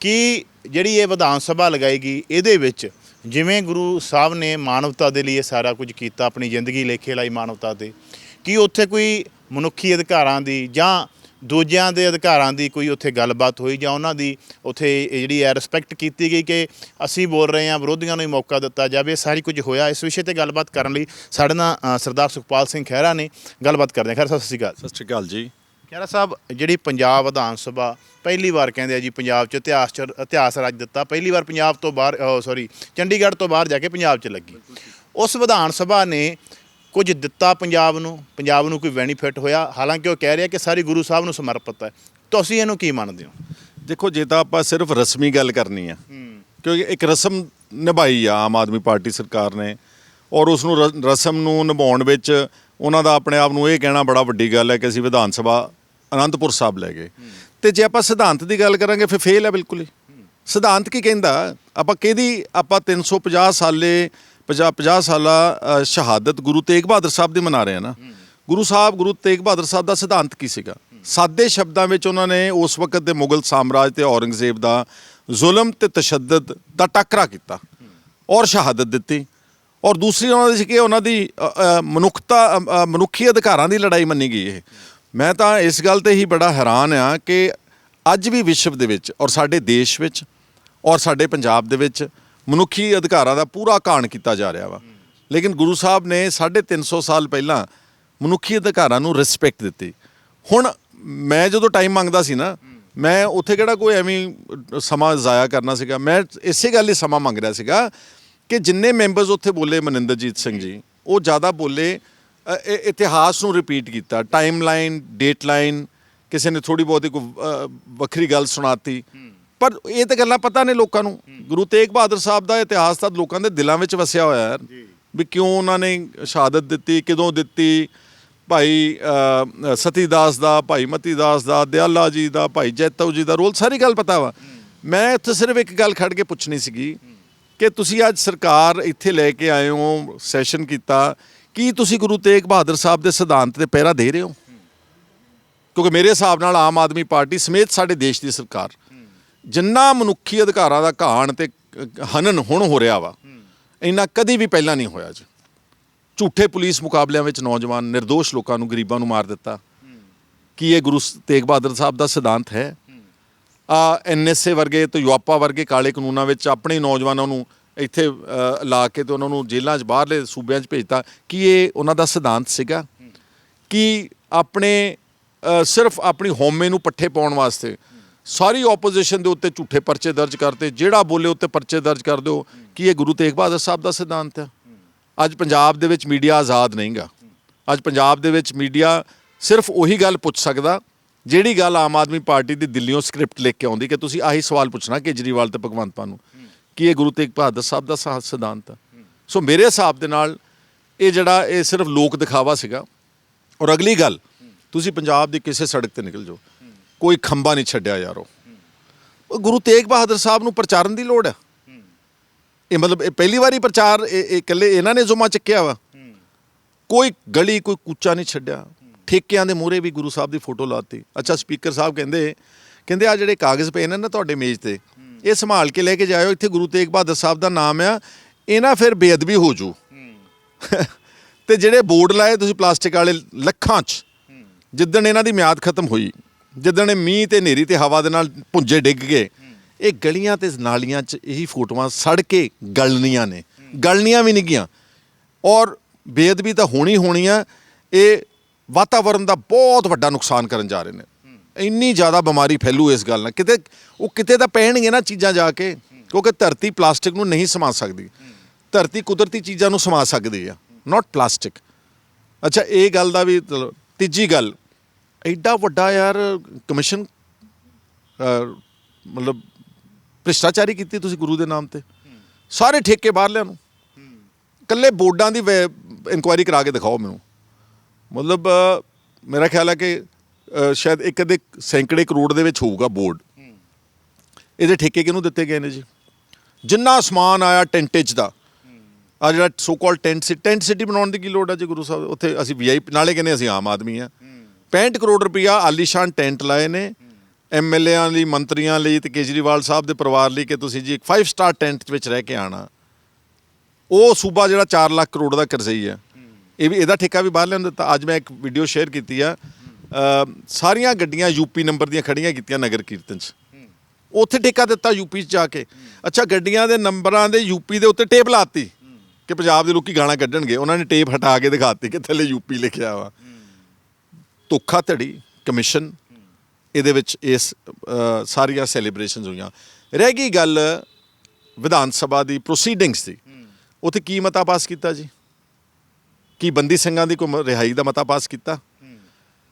ਕਿ ਜਿਹੜੀ ਇਹ ਵਿਧਾਨ ਸਭਾ ਲਗਾਈ ਗਈ ਇਹਦੇ ਵਿੱਚ ਜਿਵੇਂ ਗੁਰੂ ਸਾਹਿਬ ਨੇ ਮਾਨਵਤਾ ਦੇ ਲਈ ਇਹ ਸਾਰਾ ਕੁਝ ਕੀਤਾ, ਆਪਣੀ ਜ਼ਿੰਦਗੀ ਲੇਖੇ ਲਾਈ ਮਾਨਵਤਾ ਦੇ ਕੀ ਉੱਥੇ ਕੋਈ ਮਨੁੱਖੀ ਅਧਿਕਾਰਾਂ ਦੀ ਜਾਂ ਦੂਜਿਆਂ ਦੇ ਅਧਿਕਾਰਾਂ ਦੀ ਕੋਈ ਉੱਥੇ ਗੱਲਬਾਤ ਹੋਈ ਜਾਂ ਉਹਨਾਂ ਦੀ ਉੱਥੇ ਜਿਹੜੀ ਹੈ ਰਿਸਪੈਕਟ ਕੀਤੀ ਗਈ ਕਿ ਅਸੀਂ ਬੋਲ ਰਹੇ ਹਾਂ ਵਿਰੋਧੀਆਂ ਨੂੰ ਹੀ ਮੌਕਾ ਦਿੱਤਾ ਜਾਵੇ ਸਾਰੀ ਕੁਝ ਹੋਇਆ। ਇਸ ਵਿਸ਼ੇ ਤੇ ਗੱਲਬਾਤ ਕਰਨ ਲਈ ਸਾਡੇ ਨਾਲ ਸਰਦਾਰ ਸੁਖਪਾਲ ਸਿੰਘ ਖਹਿਰਾ ਨੇ ਗੱਲਬਾਤ ਕਰਦੇ ਹਾਂ। ਖੈਰ ਸਤਿ ਸ਼੍ਰੀ ਅਕਾਲ ਸਤਿ ਸ਼੍ਰੀ ਅਕਾਲ ਜੀ। ਖਹਿਰਾ ਸਾਹਿਬ ਜਿਹੜੀ ਪੰਜਾਬ ਵਿਧਾਨ ਸਭਾ ਪਹਿਲੀ ਵਾਰ ਕਹਿੰਦੇ ਆ ਜੀ ਪੰਜਾਬ 'ਚ ਇਤਿਹਾਸ 'ਚ ਇਤਿਹਾਸ ਰਚ ਦਿੱਤਾ। ਪਹਿਲੀ ਵਾਰ ਪੰਜਾਬ ਤੋਂ ਬਾਹਰ ਸੌਰੀ ਚੰਡੀਗੜ੍ਹ ਤੋਂ ਬਾਹਰ ਜਾ ਕੇ ਪੰਜਾਬ 'ਚ ਲੱਗੀ। ਉਸ ਵਿਧਾਨ ਸਭਾ ਨੇ ਕੁਝ ਦਿੱਤਾ ਪੰਜਾਬ ਨੂੰ ਪੰਜਾਬ ਨੂੰ ਕੋਈ ਬੈਨੀਫਿਟ ਹੋਇਆ? ਹਾਲਾਂਕਿ ਉਹ ਕਹਿ ਰਿਹਾ ਕਿ ਸਾਰੀ ਗੁਰੂ ਸਾਹਿਬ ਨੂੰ ਸਮਰਪਿਤ ਹੈ। ਤੁਸੀਂ ਇਹਨੂੰ ਕੀ ਮੰਨਦੇ ਹੋ? ਦੇਖੋ ਜੇ ਤਾਂ ਆਪਾਂ ਸਿਰਫ ਰਸਮੀ ਗੱਲ ਕਰਨੀ ਆ। ਕਿਉਂਕਿ ਇੱਕ ਰਸਮ ਨਿਭਾਈ ਆ ਆਮ ਆਦਮੀ ਪਾਰਟੀ ਸਰਕਾਰ ਨੇ। ਔਰ ਉਸ ਨੂੰ ਰਸਮ ਨੂੰ ਨਿਭਾਉਣ ਵਿੱਚ ਉਹਨਾਂ ਦਾ ਆਪਣੇ ਆਪ ਨੂੰ ਇਹ ਕਹਿਣਾ ਬੜਾ ਵੱਡੀ ਗੱਲ ਹੈ ਕਿ ਅਸੀਂ ਵਿਧਾਨ ਸਭਾ ਅਨੰਦਪੁਰ ਸਾਹਿਬ ਲੈ ਗਏ। ਤੇ ਜੇ ਆਪਾਂ ਸਿਧਾਂਤ ਦੀ ਗੱਲ ਕਰਾਂਗੇ ਫਿਰ ਫੇਲ ਹੈ ਬਿਲਕੁਲ ਹੀ। ਸਿਧਾਂਤ ਕੀ ਕਹਿੰਦਾ? ਆਪਾਂ ਕਿਹਦੀ ਆਪਾਂ 350 ਸਾਲੇ 50 50 ਸਾਲਾ ਅ, ਸ਼ਹਾਦਤ ਗੁਰੂ ਤੇਗ ਬਹਾਦਰ ਸਾਹਿਬ ਦੀ ਮਨਾ ਰਹੇ ਆ ਨਾ। ਗੁਰੂ ਸਾਹਿਬ ਗੁਰੂ ਤੇਗ ਬਹਾਦਰ ਸਾਹਿਬ ਦਾ ਸਿਧਾਂਤ ਕੀ ਸੀਗਾ? ਸਾਦੇ ਸ਼ਬਦਾਂ ਵਿੱਚ ਉਹਨਾਂ ਨੇ ਉਸ ਵਕਤ ਦੇ ਮੁਗਲ ਸਾਮਰਾਜ ਤੇ ਔਰੰਗਜ਼ੇਬ ਦਾ ਜ਼ੁਲਮ ਤੇ ਤਸ਼ੱਦਦ ਦਾ ਟੱਕਰਾ ਕੀਤਾ ਔਰ ਸ਼ਹਾਦਤ ਦਿੱਤੀ। ਔਰ ਦੂਸਰੀ ਉਹਨਾਂ ਦੀ ਸੀ ਕਿ ਉਹਨਾਂ ਦੀ ਅ, ਅ, ਮਨੁੱਖਤਾ ਅ, ਅ, ਮਨੁੱਖੀ ਅਧਿਕਾਰਾਂ ਦੀ ਲੜਾਈ ਮੰਨੀ ਗਈ ਇਹ। ਮੈਂ ਤਾਂ ਇਸ ਗੱਲ ਤੇ ਹੀ ਬੜਾ ਹੈਰਾਨ ਆ ਕਿ ਅੱਜ ਵੀ ਵਿਸ਼ਵ ਦੇ ਵਿੱਚ ਔਰ ਸਾਡੇ ਦੇਸ਼ ਵਿੱਚ ਔਰ ਸਾਡੇ ਪੰਜਾਬ ਦੇ ਵਿੱਚ ਮਨੁੱਖੀ ਅਧਿਕਾਰਾਂ ਦਾ ਪੂਰਾ ਘਾਣ ਕੀਤਾ ਜਾ ਰਿਹਾ ਵਾ। ਲੇਕਿਨ ਗੁਰੂ ਸਾਹਿਬ ਨੇ 350 ਸਾਲ ਪਹਿਲਾਂ ਮਨੁੱਖੀ ਅਧਿਕਾਰਾਂ ਨੂੰ ਰਿਸਪੈਕਟ ਦਿੱਤੀ। ਹੁਣ ਮੈਂ ਜਦੋਂ ਟਾਈਮ ਮੰਗਦਾ ਸੀ ਨਾ, ਮੈਂ ਉੱਥੇ ਕਿਹੜਾ ਕੋਈ ਐਵੇਂ ਸਮਾਂ ਜ਼ਾਇਆ ਕਰਨਾ ਸੀਗਾ। ਮੈਂ ਇਸੇ ਗੱਲ ਲਈ ਸਮਾਂ ਮੰਗ ਰਿਹਾ ਸੀਗਾ ਕਿ ਜਿੰਨੇ ਮੈਂਬਰਸ ਉੱਥੇ ਬੋਲੇ ਮਨਿੰਦਰਜੀਤ ਸਿੰਘ ਜੀ, ਉਹ ਜ਼ਿਆਦਾ ਬੋਲੇ ਇਹ ਇਤਿਹਾਸ ਨੂੰ ਰਿਪੀਟ ਕੀਤਾ। ਟਾਈਮ ਲਾਈਨ ਡੇਟ ਲਾਈਨ ਕਿਸੇ ਨੇ ਥੋੜੀ ਬਹੁਤੀ ਕੋਈ ਵੱਖਰੀ ਗੱਲ ਸੁਣਾਤੀ। ਪਰ ਇਹ ਤਾਂ ਗੱਲਾਂ ਪਤਾ ਨੇ ਲੋਕਾਂ ਨੂੰ। ਗੁਰੂ ਤੇਗ ਬਹਾਦਰ ਸਾਹਿਬ ਦਾ ਇਤਿਹਾਸ ਤਾਂ ਲੋਕਾਂ ਦੇ ਦਿਲਾਂ ਵਿੱਚ ਵਸਿਆ ਹੋਇਆ ਹੈ। ਵੀ ਕਿਉਂ ਉਹਨਾਂ ਨੇ ਸ਼ਹਾਦਤ ਦਿੱਤੀ ਕਦੋਂ ਦਿੱਤੀ? ਭਾਈ ਅ, ਸਤੀਦਾਸ ਦਾ ਭਾਈ ਮਤੀਦਾਸ ਦਾ ਦਿਆਲਾ ਜੀ ਦਾ ਭਾਈ ਜੈਤਵ ਜੀ ਦਾ ਰੋਲ ਸਾਰੀ ਗੱਲ ਪਤਾ ਵਾ। ਮੈਂ ਇੱਥੇ ਸਿਰਫ ਇੱਕ ਗੱਲ ਖੜ ਕੇ ਪੁੱਛਣੀ ਸੀਗੀ ਕਿ ਤੁਸੀਂ ਅੱਜ ਸਰਕਾਰ ਇੱਥੇ ਲੈ ਕੇ ਆਏ ਹੋ ਸੈਸ਼ਨ ਕੀਤਾ ਕੀ ਤੁਸੀਂ ਗੁਰੂ ਤੇਗ ਬਹਾਦਰ ਸਾਹਿਬ ਦੇ ਸਿਧਾਂਤ ਤੇ ਪਹਿਰਾ ਦੇ ਰਹੇ ਹੋ। ਕਿਉਂਕਿ ਮੇਰੇ ਹਿਸਾਬ ਨਾਲ ਆਮ ਆਦਮੀ ਪਾਰਟੀ ਸਮੇਤ ਸਾਡੇ ਦੇਸ਼ ਦੀ ਸਰਕਾਰ। ਜਿੰਨਾ ਮਨੁੱਖੀ ਅਧਿਕਾਰਾਂ ਦਾ ਘਾਣ ਤੇ ਹਨਨ ਹੁਣ ਹੋ ਰਿਹਾ ਵਾ, ਇੰਨਾ ਕਦੀ ਵੀ ਪਹਿਲਾਂ ਨਹੀਂ ਹੋਇਆ ਜੀ। ਝੂਠੇ ਪੁਲਿਸ ਮੁਕਾਬਲਿਆਂ ਵਿੱਚ ਨੌਜਵਾਨ નિર્ਦੋਸ਼ ਲੋਕਾਂ ਨੂੰ ਗਰੀਬਾਂ ਨੂੰ ਮਾਰ ਦਿੱਤਾ। ਕੀ ਇਹ ਗੁਰੂ ਸ- ਤੇਗ ਬਹਾਦਰ ਸਾਹਿਬ ਦਾ ਸਿਧਾਂਤ ਹੈ? ਆ ਐਨਐਸਏ ਵਰਗੇ ਤੇ ਯੂਆਪਾ ਵਰਗੇ ਕਾਲੇ ਕਾਨੂੰਨਾਂ ਵਿੱਚ ਆਪਣੇ ਨੌਜਵਾਨਾਂ ਨੂੰ ਇੱਥੇ ਲਾ ਕੇ ਤੇ ਉਹਨਾਂ ਨੂੰ ਜੇਲ੍ਹਾਂ 'ਚ ਬਾਹਰਲੇ ਸੂਬਿਆਂ 'ਚ ਭੇਜਤਾ। ਕੀ ਇਹ ਉਹਨਾਂ ਦਾ ਸਿਧਾਂਤ ਸੀਗਾ? ਕਿ ਆਪਣੇ ਸਿਰਫ ਆਪਣੀ ਹੋਮੇ ਨੂੰ ਪੱਠੇ ਪਾਉਣ ਵਾਸਤੇ ਸਾਰੀ ਆਪੋਜੀਸ਼ਨ ਦੇ ਉੱਤੇ ਝੂਠੇ ਪਰਚੇ ਦਰਜ ਕਰਤੇ, ਜਿਹੜਾ ਬੋਲੇ ਉੱਤੇ ਪਰਚੇ ਦਰਜ ਕਰ ਦਿਓ, ਕਿ ਇਹ ਗੁਰੂ ਤੇਗ ਬਹਾਦਰ ਸਾਹਿਬ ਦਾ ਸਿਧਾਂਤ ਹੈ? ਅੱਜ ਪੰਜਾਬ ਦੇ ਵਿੱਚ ਮੀਡੀਆ ਆਜ਼ਾਦ ਨਹੀਂਗਾ। ਅੱਜ ਪੰਜਾਬ ਦੇ ਵਿੱਚ ਮੀਡੀਆ ਸਿਰਫ ਉਹੀ ਗੱਲ ਪੁੱਛ ਸਕਦਾ, ਜਿਹੜੀ ਗੱਲ ਆਮ ਆਦਮੀ ਪਾਰਟੀ ਦੀ ਦਿੱਲੀੋਂ ਸਕ੍ਰਿਪਟ ਲਿਖ ਕੇ ਆਉਂਦੀ, ਕਿ ਤੁਸੀਂ ਆਹੀ ਸਵਾਲ ਪੁੱਛਣਾ ਕੇਜਰੀਵਾਲ ਤੇ ਭਗਵੰਤ ਮਾਨ ਨੂੰ, ਕੀ ਇਹ ਗੁਰੂ ਤੇਗ ਬਹਾਦਰ ਸਾਹਿਬ ਦਾ ਸਾ- ਸਿਧਾਂਤ ਹੈ? ਸੋ ਮੇਰੇ ਹਿਸਾਬ ਦੇ ਨਾਲ ਇਹ ਜਿਹੜਾ, ਇਹ ਸਿਰਫ ਲੋਕ ਦਿਖਾਵਾ ਸੀਗਾ। ਔਰ ਅਗਲੀ ਗੱਲ, ਤੁਸੀਂ ਪੰਜਾਬ ਦੀ ਕਿਸੇ ਸੜਕ ਤੇ ਨਿਕਲ ਜਾਓ। ਕੋਈ ਖੰਭਾ ਨਹੀਂ ਛੱਡਿਆ ਯਾਰੋ। ਉਹ ਗੁਰੂ ਤੇਗ ਬਹਾਦਰ ਸਾਹਿਬ ਨੂੰ ਪ੍ਰਚਾਰਨ ਦੀ ਲੋੜ ਹੈ। ਇਹ ਮਤਲਬ ਇਹ ਪਹਿਲੀ ਵਾਰੀ ਪ੍ਰਚਾਰ ਇਹ ਇਹ ਇਕੱਲੇ ਇਹਨਾਂ ਨੇ ਜ਼ੁਮਾ ਚੱਕਿਆ ਵਾ। ਕੋਈ ਗਲੀ, ਕੋਈ ਕੂਚਾ ਨਹੀਂ ਛੱਡਿਆ। ਠੇਕਿਆਂ ਦੇ ਮੂਹਰੇ ਵੀ ਗੁਰੂ ਸਾਹਿਬ ਦੀ ਫੋਟੋ ਲਾਤੀ। ਅੱਛਾ, ਸਪੀਕਰ ਸਾਹਿਬ ਕਹਿੰਦੇ ਕਹਿੰਦੇ ਆ ਜਿਹੜੇ ਕਾਗਜ਼ ਪਏ ਨੇ ਨਾ ਤੁਹਾਡੇ ਮੇਜ਼ ਤੇ, ਇਹ ਸੰਭਾਲ ਕੇ ਲੈ ਕੇ ਜਾਇਓ। ਇੱਥੇ ਗੁਰੂ ਤੇਗ ਬਹਾਦਰ ਸਾਹਿਬ ਦਾ ਨਾਮ ਆ। ਇਹਨਾਂ ਫਿਰ ਬੇਅਦਬੀ ਹੋ ਜੂ। ਤੇ ਜਿਹੜੇ ਬੋਰਡ ਲਾਏ, ਤੁਸੀਂ ਪਲਾਸਟਿਕ ਵਾਲੇ ਲੱਖਾਂ 'ਚ, ਜਿੱਦਣ ਇਹਨਾਂ ਦੀ ਮਿਆਦ ਖਤਮ ਹੋਈ। ਜਿੱਦਣ ਇਹ ਮੀਂਹ ਤੇ ਹਨੇਰੀ ਤੇ ਹਵਾ ਦੇ ਨਾਲ ਪੁੰਜੇ ਡਿੱਗ ਗਏ ਇਹ ਗਲੀਆਂ ਤੇ ਨਾਲੀਆਂ 'ਚ ਇਹੀ ਫੋਟੋਆਂ ਸੜ ਕੇ ਗਲਣੀਆਂ ਨੇ। ਗਲਣੀਆਂ ਵੀ ਨਹੀਂ ਗੀਆਂ ਔਰ ਬੇਅਦਬੀ ਤਾਂ ਹੋਣੀ ਹੋਣੀ ਆ ਇਹ ਵਾਤਾਵਰਣ ਦਾ ਬਹੁਤ ਵੱਡਾ ਨੁਕਸਾਨ ਕਰਨ ਜਾ ਰਹੇ ਨੇ। ਇੰਨੀ ਜ਼ਿਆਦਾ ਬਿਮਾਰੀ ਫੈਲੂ ਇਸ ਗੱਲ ਨਾਲ। ਕਿਤੇ ਉਹ ਕਿਤੇ ਤਾਂ ਪੈਣਗੇ ਨਾ ਚੀਜ਼ਾਂ ਜਾ ਕੇ ਕਿਉਂਕਿ ਧਰਤੀ ਪਲਾਸਟਿਕ ਨੂੰ ਨਹੀਂ ਸਮਾ ਸਕਦੀ। ਧਰਤੀ ਕੁਦਰਤੀ ਚੀਜ਼ਾਂ ਨੂੰ ਸਮਾ ਸਕਦੀ ਆ ਨਾਟ ਪਲਾਸਟਿਕ ਅੱਛਾ ਇਹ ਗੱਲ ਦਾ ਵੀ ਤੀਜੀ ਗੱਲ ਐਡਾ ਵੱਡਾ ਯਾਰ ਕਮਿਸ਼ਨ ਅਹ, ਮਤਲਬ ਭ੍ਰਿਸ਼ਟਾਚਾਰੀ ਕੀਤੀ ਤੁਸੀਂ ਗੁਰੂ ਦੇ ਨਾਮ ਤੇ। ਸਾਰੇ ਠੇਕੇ ਬਾਹਰਲਿਆਂ ਨੂੰ। ਇਕੱਲੇ ਬੋਰਡਾਂ ਦੀ ਇਨਕੁਆਇਰੀ ਕਰਾ ਕੇ ਦਿਖਾਓ ਮੈਨੂੰ। ਮਤਲਬ ਅਹ, ਮੇਰਾ ਖਿਆਲ ਹੈ ਕਿ ਅਹ, ਸ਼ਾਇਦ ਇੱਕ ਦੇ ਸੈਂਕੜੇ ਕਰੋੜ ਦੇ ਵਿੱਚ ਹੋਊਗਾ ਬੋਰਡ। ਇਹਦੇ ਠੇਕੇ ਕਿਹਨੂੰ ਦਿੱਤੇ ਗਏ ਨੇ ਜੀ? ਜਿੰਨਾ ਸਮਾਨ ਆਇਆ ਟੈਂਟੇਜ ਦਾ। ਆ ਜਿਹੜਾ ਸੋ ਕਾਲ ਟੈਂਟ ਸੀ ਟੈਂਟ ਸਿਟੀ ਬਣਾਉਣ ਦੀ ਕੀ ਲੋੜ ਹੈ ਜੀ ਗੁਰੂ ਸਾਹਿਬ? ਉੱਥੇ ਅਸੀਂ ਵੀਆਈਪੀ ਨਾਲੇ ਕਹਿੰਦੇ ਅਸੀਂ ਆਮ ਆਦਮੀ ਆ 65 ਕਰੋੜ ਰੁਪਇਆ ਆਲੀਸ਼ਾਨ ਟੈਂਟ ਲਾਏ ਨੇ। ਐਮਐਲਏਆਂ ਲਈ, ਮੰਤਰੀਆਂ ਲਈ ਤੇ ਕੇਜਰੀਵਾਲ ਸਾਹਿਬ ਦੇ ਪਰਿਵਾਰ ਲਈ ਕਿ ਤੁਸੀਂ ਜੀ ਇੱਕ 5 ਸਟਾਰ ਟੈਂਟ ਵਿੱਚ ਰਹਿ ਕੇ ਆਣਾ। ਉਹ ਸੂਬਾ ਜਿਹੜਾ 4 ਲੱਖ ਕਰੋੜ ਦਾ ਕਰਜ਼ਈ ਹੈ। ਇਹ ਵੀ, ਇਹਦਾ ਠੇਕਾ ਵੀ ਬਾਹਰ ਲੈਣ ਦਿੱਤਾ ਅੱਜ ਮੈਂ ਇੱਕ ਵੀਡੀਓ ਸ਼ੇਅਰ ਕੀਤੀ ਆ। ਸਾਰੀਆਂ ਗੱਡੀਆਂ ਯੂਪੀ ਨੰਬਰ ਦੀਆਂ ਖੜੀਆਂ ਕੀਤੀਆਂ ਨਗਰ ਕੀਰਤਨ 'ਚ। ਉੱਥੇ ਠੇਕਾ ਦਿੱਤਾ ਯੂਪੀ 'ਚ ਜਾ ਕੇ। ਅੱਛਾ, ਗੱਡੀਆਂ ਦੇ ਨੰਬਰਾਂ ਦੇ ਯੂਪੀ ਦੇ ਉੱਤੇ ਟੇਪ ਲਾਤੀ ਕਿ ਪੰਜਾਬ ਦੇ ਲੋਕੀ ਗਾਣਾ ਕੱਢਣਗੇ। ਉਹਨਾਂ ਨੇ ਟੇਪ ਹਟਾ ਕੇ ਦਿਖਾਤੀ ਕਿ ਥੱਲੇ ਯੂਪੀ ਲਿਖਿਆ ਵਾ। ਧੋਖਾਧੜੀ ਕਮਿਸ਼ਨ ਇਹਦੇ ਵਿੱਚ ਇਸ ਸਾਰੀਆਂ ਸੈਲੀਬ੍ਰੇਸ਼ਨਸ ਹੋਈਆਂ। ਰਹਿ ਗਈ ਗੱਲ ਵਿਧਾਨ ਸਭਾ ਦੀ ਪ੍ਰੋਸੀਡਿੰਗਸ ਦੀ। ਉੱਥੇ ਕੀ ਮਤਾ ਪਾਸ ਕੀਤਾ ਜੀ? ਕੀ ਬੰਦੀ ਸਿੰਘਾਂ ਦੀ ਕੋਈ ਰਿਹਾਈ ਦਾ ਮਤਾ ਪਾਸ ਕੀਤਾ?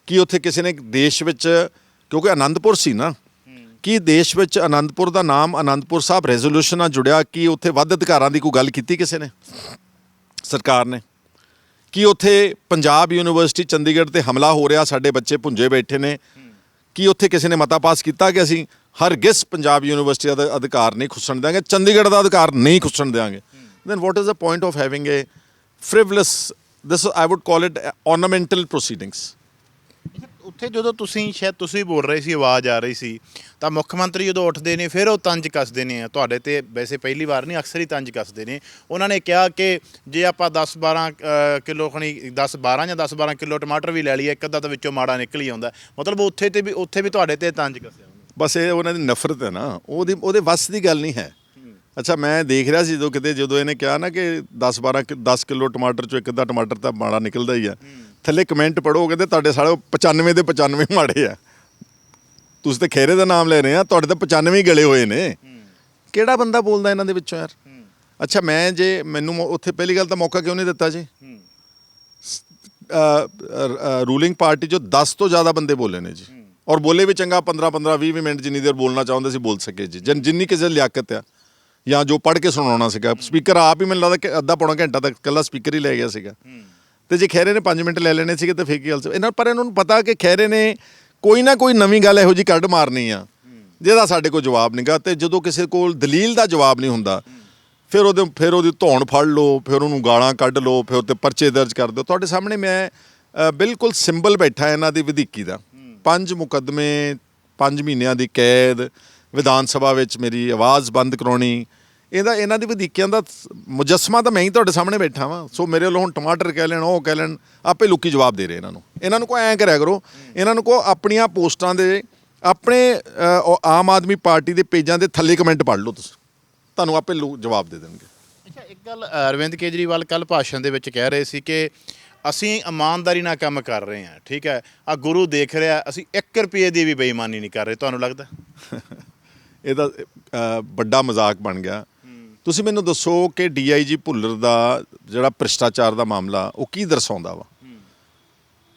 ਕੀ ਉੱਥੇ ਕਿਸੇ ਨੇ ਦੇਸ਼ ਵਿੱਚ, ਕਿਉਂਕਿ ਆਨੰਦਪੁਰ ਸੀ ਨਾ, ਕੀ ਦੇਸ਼ ਵਿੱਚ ਆਨੰਦਪੁਰ ਦਾ ਨਾਮ ਆਨੰਦਪੁਰ ਸਾਹਿਬ ਰੈਜ਼ੋਲੂਸ਼ਨ ਨਾਲ ਜੁੜਿਆ, ਕੀ ਉੱਥੇ ਵੱਧ ਅਧਿਕਾਰਾਂ ਦੀ ਕੋਈ ਗੱਲ ਕੀਤੀ ਕਿਸੇ ਨੇ? ਸਰਕਾਰ ਨੇ। ਕੀ ਉੱਥੇ ਪੰਜਾਬ ਯੂਨੀਵਰਸਿਟੀ ਚੰਡੀਗੜ੍ਹ ਤੇ ਹਮਲਾ ਹੋ ਰਿਹਾ? ਸਾਡੇ ਬੱਚੇ ਭੁੰਜੇ ਬੈਠੇ ਨੇ। ਕੀ ਉੱਥੇ ਕਿਸੇ ਨੇ ਮਤਾ ਪਾਸ ਕੀਤਾ ਕਿ ਅਸੀਂ ਹਰਗਿਜ਼ ਪੰਜਾਬ ਯੂਨੀਵਰਸਿਟੀ ਦਾ ਅਧਿਕਾਰ ਨਹੀਂ ਖੁੱਸਣ ਦਿਆਂਗੇ? ਚੰਡੀਗੜ੍ਹ ਦਾ ਅਧਿਕਾਰ ਨਹੀਂ ਖੁੱਸਣ ਦਿਆਂਗੇ। Then what is the point of having a frivolous, this i would call it, ornamental proceedings? ਉੱਥੇ ਜਦੋਂ ਤੁਸੀਂ ਸ਼ਾਇਦ ਤੁਸੀਂ ਬੋਲ ਰਹੇ ਸੀ, ਆਵਾਜ਼ ਆ ਰਹੀ ਸੀ, ਤਾਂ ਮੁੱਖ ਮੰਤਰੀ ਜਦੋਂ ਉੱਠਦੇ ਨੇ, ਫਿਰ ਉਹ ਤੰਜ ਕੱਸਦੇ ਨੇ। ਤੁਹਾਡੇ ਤੇ ਵੈਸੇ ਪਹਿਲੀ ਵਾਰ ਨਹੀਂ, ਅਕਸਰ ਹੀ ਤੰਜ ਕੱਸਦੇ ਨੇ। ਉਹਨਾਂ ਨੇ ਕਿਹਾ ਕਿ ਜੇ ਆਪਾਂ 10 12 ਕਿਲੋ ਖਣੀ 10 12 ਜਾਂ 10 12 ਕਿਲੋ ਟਮਾਟਰ ਵੀ ਲੈ ਲਈਏ, ਇੱਕ ਅੱਧਾ ਤਾਂ ਵਿੱਚੋਂ ਮਾੜਾ ਨਿਕਲ ਹੀ ਆਉਂਦਾ। ਮਤਲਬ ਉੱਥੇ ਤੇ ਵੀ, ਉੱਥੇ ਵੀ ਤੁਹਾਡੇ ਤੇ ਤੰਜ ਕੱਸਿਆ ਬਸ ਇਹ ਉਹਨਾਂ ਦੀ ਨਫ਼ਰਤ ਹੈ ਨਾ। ਉਹਦੀ, ਉਹਦੇ ਵੱਸ ਦੀ ਗੱਲ ਨਹੀਂ ਹੈ। ਅੱਛਾ, ਮੈਂ ਦੇਖ ਰਿਹਾ ਸੀ ਜਦੋਂ ਕਿਤੇ, ਜਦੋਂ ਇਹਨੇ ਕਿਹਾ ਨਾ ਕਿ 10 12 ਕਿ 10 ਕਿਲੋ ਟਮਾਟਰ ਚੋਂ ਇੱਕ ਅੱਧਾ ਟਮਾਟਰ ਤਾਂ ਮਾੜਾ ਨਿਕਲਦਾ ਹੀ ਆ। ਥੱਲੇ ਕਮੈਂਟ ਪੜੋ ਕਹਿੰਦੇ ਤੁਹਾਡੇ ਸਾਲੇ 95 ਦੇ 95 ਮਾੜੇ ਆ। ਤੁਸੀਂ ਤੇ ਖੇਰੇ ਦਾ ਨਾਮ ਲੈ ਰਹੇ ਆ ਤੁਹਾਡੇ ਤਾਂ 95 ਹੀ ਗਲੇ ਹੋਏ ਨੇ। ਕਿਹੜਾ ਬੰਦਾ ਬੋਲਦਾ ਇਹਨਾਂ ਦੇ ਵਿੱਚੋਂ ਯਾਰ? ਅੱਛਾ ਮੈਂ ਜੇ ਮੈਨੂੰ ਉੱਥੇ ਪਹਿਲੀ ਗੱਲ ਤਾਂ ਮੌਕਾ ਕਿਉਂ ਨਹੀਂ ਦਿੱਤਾ ਜੀ? ਰੂਲਿੰਗ ਪਾਰਟੀ ਜੋ 10 ਤੋਂ ਜ਼ਿਆਦਾ ਬੰਦੇ ਬੋਲੇ ਨੇ ਜੀ। ਔਰ ਬੋਲੇ ਵੀ ਚੰਗਾ 15 15 20 20 ਮਿੰਟ ਜਿੰਨੀ ਦੇਰ ਬੋਲਣਾ ਚਾਹੁੰਦੇ ਸੀ ਬੋਲ ਸਕੇ ਜੀ। ਜਿਨ- ਕਿਸੇ ਲਿਆਕਤ ਆ ਜਾਂ ਜੋ ਪੜ੍ਹ ਕੇ ਸੁਣਾਉਣਾ ਸੀਗਾ। ਸਪੀਕਰ ਆਪ ਹੀ ਮੈਨੂੰ ਲੱਗਦਾ ਕਿ ਅੱਧਾ ਪੌਣਾ ਘੰਟਾ ਤੱਕ ਕੱਲਾ ਸਪੀਕਰ ਹੀ ਲੈ ਗਿਆ ਸੀਗਾ। ਤੇ ਜੇ ਖੈਰੇ ਨੇ 5 ਮਿੰਟ ਲੈ ਲੈਣੇ ਸੀਗੇ ਤਾਂ ਫੇਕ ਕੀ ਗੱਲ ਸੀ? ਇਹਨਾਂ ਪਰ ਇਹਨਾਂ ਨੂੰ ਪਤਾ ਕਿ ਖੈਰੇ ਨੇ ਕੋਈ ਨਾ ਕੋਈ ਨਵੀਂ ਗੱਲ ਇਹੋ ਜੀ ਕੱਢ ਮਾਰਨੀ ਆ। ਜਿਹਦਾ ਸਾਡੇ ਕੋਲ ਜਵਾਬ ਨਹੀਂਗਾ ਤੇ ਜਦੋਂ ਕਿਸੇ ਕੋਲ ਦਲੀਲ ਦਾ ਜਵਾਬ ਨਹੀਂ ਹੁੰਦਾ, ਫਿਰ ਉਹਦੇ ਫਿਰ ਉਹਦੀ ਧੌਣ ਫੜ ਲਓ, ਫਿਰ ਉਹਨੂੰ ਗਾਲਾਂ ਕੱਢ ਲਓ, ਫਿਰ ਉੱਤੇ ਪਰਚੇ ਦਰਜ ਕਰ ਦਿਓ। ਤੁਹਾਡੇ ਸਾਹਮਣੇ ਮੈਂ ਬਿਲਕੁਲ ਸਿੰਬਲ ਬੈਠਾ ਇਹਨਾਂ ਦੀ ਵਧੀਕੀ ਦਾ। ਪੰਜ ਮੁਕੱਦਮੇ 5 ਮਹੀਨਿਆਂ ਦੀ ਕੈਦ, ਵਿਧਾਨ ਸਭਾ ਵਿੱਚ ਮੇਰੀ ਆਵਾਜ਼ ਬੰਦ ਕਰਾਉਣੀ ਇਹਦਾ ਇਹਨਾਂ ਦੀ ਵਧੀਕੀਆਂ ਦਾ ਮੁਜੱਸਮਾ ਤਾਂ ਮੈਂ ਹੀ ਤੁਹਾਡੇ ਸਾਹਮਣੇ ਬੈਠਾ ਵਾਂ। ਸੋ ਮੇਰੇ ਵੱਲੋਂ ਹੁਣ ਟਮਾਟਰ ਕਹਿ ਲੈਣ ਉਹ ਕਹਿ ਲੈਣ ਆਪੇ ਲੋਕੀ ਜਵਾਬ ਦੇ ਰਹੇ ਇਹਨਾਂ ਨੂੰ। ਇਹਨਾਂ ਨੂੰ ਕੋ ਐਂ ਕਰਿਆ ਕਰੋ ਇਹਨਾਂ ਨੂੰ ਕੋ ਆਪਣੀਆਂ ਪੋਸਟਾਂ ਦੇ ਆਪਣੇ ਆਮ ਆਦਮੀ ਪਾਰਟੀ ਦੇ ਪੇਜਾਂ ਦੇ ਥੱਲੇ ਕਮੈਂਟ ਪੜ੍ਹ ਲਓ ਤੁਸੀਂ। ਤੁਹਾਨੂੰ ਆਪੇ ਲੋਕ ਜਵਾਬ ਦੇ ਦੇਣਗੇ। ਅੱਛਾ ਇੱਕ ਗੱਲ ਅਰਵਿੰਦ ਕੇਜਰੀਵਾਲ ਕੱਲ ਭਾਸ਼ਣ ਦੇ ਵਿੱਚ ਕਹਿ ਰਹੇ ਸੀ ਕਿ ਅਸੀਂ ਇਮਾਨਦਾਰੀ ਨਾਲ ਕੰਮ ਕਰ ਰਹੇ ਹਾਂ ਠੀਕ ਹੈ? ਆ ਗੁਰੂ ਦੇਖ ਰਿਹਾ ਅਸੀਂ 1 ਰੁਪਏ ਦੀ ਵੀ ਬੇਈਮਾਨੀ ਨਹੀਂ ਕਰ ਰਹੇ ਤੁਹਾਨੂੰ ਲੱਗਦਾ? [laughs] ਇਹਦਾ ਵੱਡਾ ਮਜ਼ਾਕ ਬਣ ਗਿਆ। ਤੁਸੀਂ ਮੈਨੂੰ ਦੱਸੋ ਕਿ ਡੀਆਈਜੀ ਭੁੱਲਰ ਦਾ ਜਿਹੜਾ ਭ੍ਰਿਸ਼ਟਾਚਾਰ ਦਾ ਮਾਮਲਾ ਉਹ ਕੀ ਦਰਸਾਉਂਦਾ ਵਾ?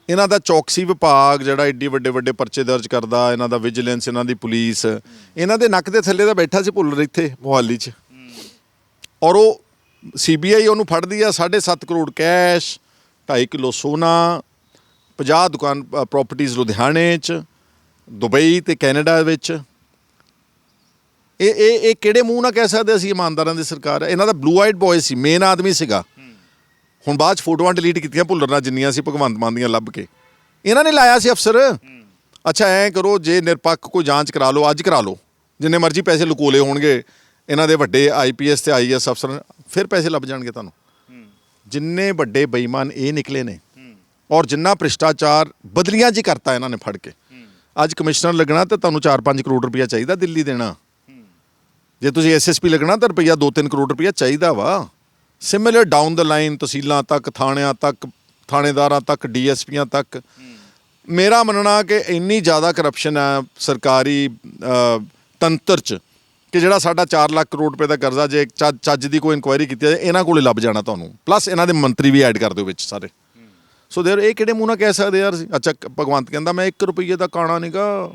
ਇਹਨਾਂ ਦਾ ਚੌਕਸੀ ਵਿਭਾਗ ਜਿਹੜਾ ਏਡੀ ਵੱਡੇ ਵੱਡੇ ਪਰਚੇ ਦਰਜ ਕਰਦਾ ਇਹਨਾਂ ਦਾ ਵਿਜੀਲੈਂਸ ਇਹਨਾਂ ਦੀ ਪੁਲਿਸ ਇਹਨਾਂ ਦੇ ਨੱਕ ਦੇ ਥੱਲੇ ਦਾ ਬੈਠਾ ਸੀ ਭੁੱਲਰ ਇੱਥੇ ਮੁਹਾਲੀ 'ਚ। ਔਰ ਉਹ ਸੀਬੀਆਈ ਉਹਨੂੰ ਫੜਦੀ ਆ 7.5 ਕਰੋੜ ਕੈਸ਼ 2.5 ਕਿਲੋ ਸੋਨਾ 50 ਦੁਕਾਨ ਪ੍ਰਾਪਰਟੀਆਂ ਲੁਧਿਆਣੇ 'ਚ ਦੁਬਈ ਤੇ ਕੈਨੇਡਾ ਵਿੱਚ। ਇਹ ਇਹ ਇਹ ਕਿਹੜੇ ਮੂੰਹ ਨਾਲ ਕਹਿ ਸਕਦੇ ਅਸੀਂ ਇਮਾਨਦਾਰਾਂ ਦੀ ਸਰਕਾਰ? ਹੈ ਇਹਨਾਂ ਦਾ ਬਲੂ ਆਈਡ ਬॉय ਸੀ ਮੇਨ ਆਦਮੀ ਸੀਗਾ। ਹੁਣ ਬਾਅਦ ਚ ਫੋਟੋਆਂ ਡਿਲੀਟ ਕੀਤੀਆਂ ਭੁੱਲਰਨਾ ਜਿੰਨੀਆਂ ਸੀ, ਭਗਵੰਤ ਮਾਨ ਦੀਆਂ ਲੱਭ ਕੇ। ਇਹਨਾਂ ਨੇ ਲਾਇਆ ਸੀ ਅਫਸਰ। ਅੱਛਾ, ਐਂ ਕਰੋ, ਜੇ ਨਿਰਪੱਖ ਕੋਈ ਜਾਂਚ ਕਰਾ ਲਓ, ਅੱਜ ਕਰਾ ਲਓ। ਜਿੰਨੇ ਮਰਜ਼ੀ ਪੈਸੇ ਲੁਕੋਲੇ ਹੋਣਗੇ, ਇਹਨਾਂ ਦੇ ਵੱਡੇ ਆਈਪੀਐਸ ਤੇ ਆਈਐਸ ਅਫਸਰ, ਫਿਰ ਪੈਸੇ ਲੱਭ ਜਾਣਗੇ ਤੁਹਾਨੂੰ। ਜਿੰਨੇ ਵੱਡੇ ਬੇਈਮਾਨ ਇਹ ਨਿਕਲੇ ਨੇ, ਔਰ ਜਿੰਨਾ ਭ੍ਰਿਸ਼ਟਾਚਾਰ ਬਦਲੀਆਂ ਜੀ ਕਰਤਾ ਇਹਨਾਂ ਨੇ ਫੜ ਕੇ। ਅੱਜ ਕਮਿਸ਼ਨਰ ਲੱਗਣਾ ਤਾਂ ਤੁਹਾਨੂੰ 4-5 ਕਰੋੜ ਰੁਪਇਆ ਚਾਹੀਦਾ ਦਿੱਲੀ ਦੇਣਾ। ਜੇ ਤੁਸੀਂ ਐਸਐਸਪੀ ਲੱਗਣਾ ਤਾਂ ਰੁਪਈਆ 2-3 ਕਰੋੜ ਰੁਪਈਆ ਚਾਹੀਦਾ ਵਾ। ਸਿਮਿਲਰ ਡਾਊਨ ਦ ਲਾਈਨ ਤਹਿਸੀਲਾਂ ਤੱਕ, ਥਾਣਿਆਂ ਤੱਕ, ਥਾਣੇਦਾਰਾਂ ਤੱਕ, ਡੀਐਸਪੀਆਂ ਤੱਕ। ਮੇਰਾ ਮੰਨਣਾ ਕਿ ਇੰਨੀ ਜ਼ਿਆਦਾ ਕਰਪਸ਼ਨ ਹੈ ਸਰਕਾਰੀ ਤੰਤਰ 'ਚ ਕਿ ਜਿਹੜਾ ਸਾਡਾ 4 ਲੱਖ ਕਰੋੜ ਰੁਪਏ ਦਾ ਕਰਜ਼ਾ ਜੇ ਚੱਜ ਚੱਜ ਦੀ ਕੋਈ ਇਨਕੁਆਇਰੀ ਕੀਤੀ ਜਾਏ, ਇਹਨਾਂ ਕੋਲੇ ਲੱਭ ਜਾਣਾ ਤੁਹਾਨੂੰ। ਪਲੱਸ ਇਹਨਾਂ ਦੇ ਮੰਤਰੀ ਵੀ ਐਡ ਕਰ ਦਿਓ ਵਿੱਚ ਸਾਰੇ। ਸੋ ਦੇਰ ਇਹ ਕਿਹੜੇ ਮੂੰਹ ਨਾਲ ਕਹਿ ਸਕਦੇ ਯਾਰ ਅੱਛਾ ਭਗਵੰਤ ਕਹਿੰਦਾ, ਮੈਂ 1 ਰੁਪਈਏ ਦਾ ਕਾਣਾ ਨਹੀਂਗਾ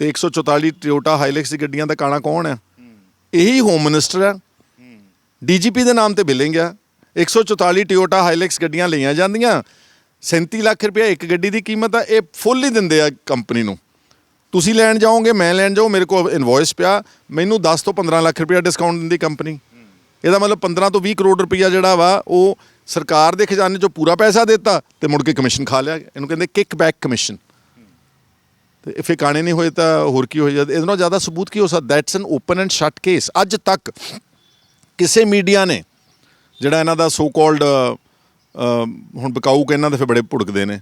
ਤੇ 144 ਟਿਓਟਾ ਹਾਈਲੈਕਸ ਦੀ ਗੱਡੀਆਂ ਦਾ ਕਾਣਾ ਕੌਣ ਹੈ ਇਹੀ ਹੋਮ ਮਿਨਿਸਟਰ ਹੈ। ਡੀਜੀਪੀ ਦੇ ਨਾਮ ਤੇ ਬਿਲਿੰਗ ਆ 144 ਟਿਓਟਾ ਹਾਈਲੈਕਸ ਗੱਡੀਆਂ ਲਈਆਂ ਜਾਂਦੀਆਂ। 37 ਲੱਖ ਰੁਪਏ ਇੱਕ ਗੱਡੀ ਦੀ ਕੀਮਤ ਆ। ਇਹ ਫੁੱਲ ਹੀ ਦਿੰਦੇ ਆ ਕੰਪਨੀ ਨੂੰ। ਤੁਸੀਂ ਲੈਣ ਜਾਓਗੇ, ਮੈਂ ਲੈਣ ਜਾਓ ਮੇਰੇ ਕੋਲ ਇਨਵੋਇਸ ਪਿਆ। ਮੈਨੂੰ 10 ਤੋਂ 15 ਲੱਖ ਰੁਪਏ ਡਿਸਕਾਊਂਟ ਦਿੰਦੀ ਕੰਪਨੀ। ਇਹਦਾ ਮਤਲਬ 15 ਤੋਂ 20 ਕਰੋੜ ਰੁਪਈਆ ਜਿਹੜਾ ਵਾ, ਉਹ ਸਰਕਾਰ ਦੇ ਖਜ਼ਾਨੇ ਚੋਂ ਪੂਰਾ ਪੈਸਾ ਦਿੱਤਾ ਤੇ ਮੁੜ ਕੇ ਕਮਿਸ਼ਨ ਖਾ ਲਿਆ। ਇਹਨੂੰ ਕਹਿੰਦੇ ਕਿਕ ਬੈਕ ਕਮਿਸ਼ਨ ਤੇ ਇਹ ਫਿਕਾਣੇ ਨਹੀਂ ਹੋਏ ਤਾਂ ਹੋਰ ਕੀ ਹੋ ਜਾਂਦਾ ਇਹਦੇ ਨਾਲ ਜ਼ਿਆਦਾ ਸਬੂਤ ਕੀ ਹੋ ਸਕਦਾ? That's an open and shut case ਅੱਜ ਤੱਕ ਕਿਸੇ ਮੀਡੀਆ ਨੇ ਜਿਹੜਾ ਇਹਨਾਂ ਦਾ ਸੋ ਕਾਲਡ ਹੁਣ ਬਕਾਊ ਕਹਿੰਨਾਂ ਦੇ ਫਿਰ ਬੜੇ ਭੁੜਕਦੇ ਨੇ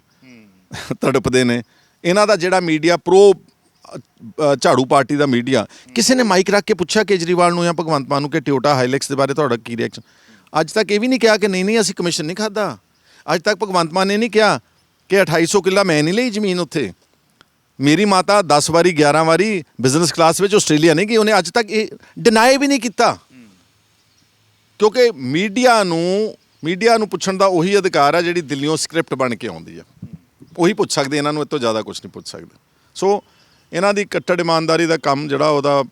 [laughs] ਤੜਪਦੇ ਨੇ। ਇਹਨਾਂ ਦਾ ਜਿਹੜਾ ਮੀਡੀਆ ਪ੍ਰੋ ਝਾੜੂ ਪਾਰਟੀ ਦਾ ਮੀਡੀਆ ਕਿਸੇ ਨੇ ਮਾਈਕ ਰੱਖ ਕੇ ਪੁੱਛਿਆ ਕੇਜਰੀਵਾਲ ਨੂੰ ਜਾਂ ਭਗਵੰਤ ਮਾਨ ਨੂੰ ਕਿ ਟਿਓਟਾ ਹਾਈਲੈਕਸ ਦੇ ਬਾਰੇ ਤੁਹਾਡਾ ਕੀ ਰਿਐਕਸ਼ਨ ਅੱਜ ਤੱਕ ਇਹ ਵੀ ਨਹੀਂ ਕਿਹਾ ਕਿ ਨਹੀਂ ਨਹੀਂ ਅਸੀਂ ਕਮਿਸ਼ਨ ਨਹੀਂ ਖਾਦਾ ਅੱਜ ਤੱਕ ਭਗਵੰਤ ਮਾਨ ਨੇ ਨਹੀਂ ਕਿਹਾ ਕਿ 2800 ਕਿੱਲਾ ਮੈਂ ਨਹੀਂ ਲਈ ਜ਼ਮੀਨ ਉੱਥੇ। ਮੇਰੀ ਮਾਤਾ 10 ਵਾਰੀ 11 ਵਾਰੀ ਬਿਜ਼ਨਸ ਕਲਾਸ ਵਿੱਚ ਆਸਟ੍ਰੇਲੀਆ ਨਹੀਂ ਗਈ, ਉਹਨੇ ਅੱਜ ਤੱਕ ਇਹ ਡਿਨਾਈ ਵੀ ਨਹੀਂ ਕੀਤਾ। ਕਿਉਂਕਿ ਮੀਡੀਆ ਨੂੰ ਮੀਡੀਆ ਨੂੰ ਪੁੱਛਣ ਦਾ ਉਹੀ ਅਧਿਕਾਰ ਹੈ ਜਿਹੜੀ ਦਿੱਲੀੋਂ ਸਕ੍ਰਿਪਟ ਬਣ ਕੇ ਆਉਂਦੀ ਆ। ਉਹੀ ਪੁੱਛ ਸਕਦੇ, ਇਹਨਾਂ ਨੂੰ ਇਹ ਤੋਂ ਜ਼ਿਆਦਾ ਕੁਝ ਨਹੀਂ ਪੁੱਛ ਸਕਦੇ। ਸੋ ਇਹਨਾਂ ਦੀ ਕੱਟੜ ਇਮਾਨਦਾਰੀ ਦਾ ਕੰਮ ਜਿਹੜਾ ਉਹਦਾ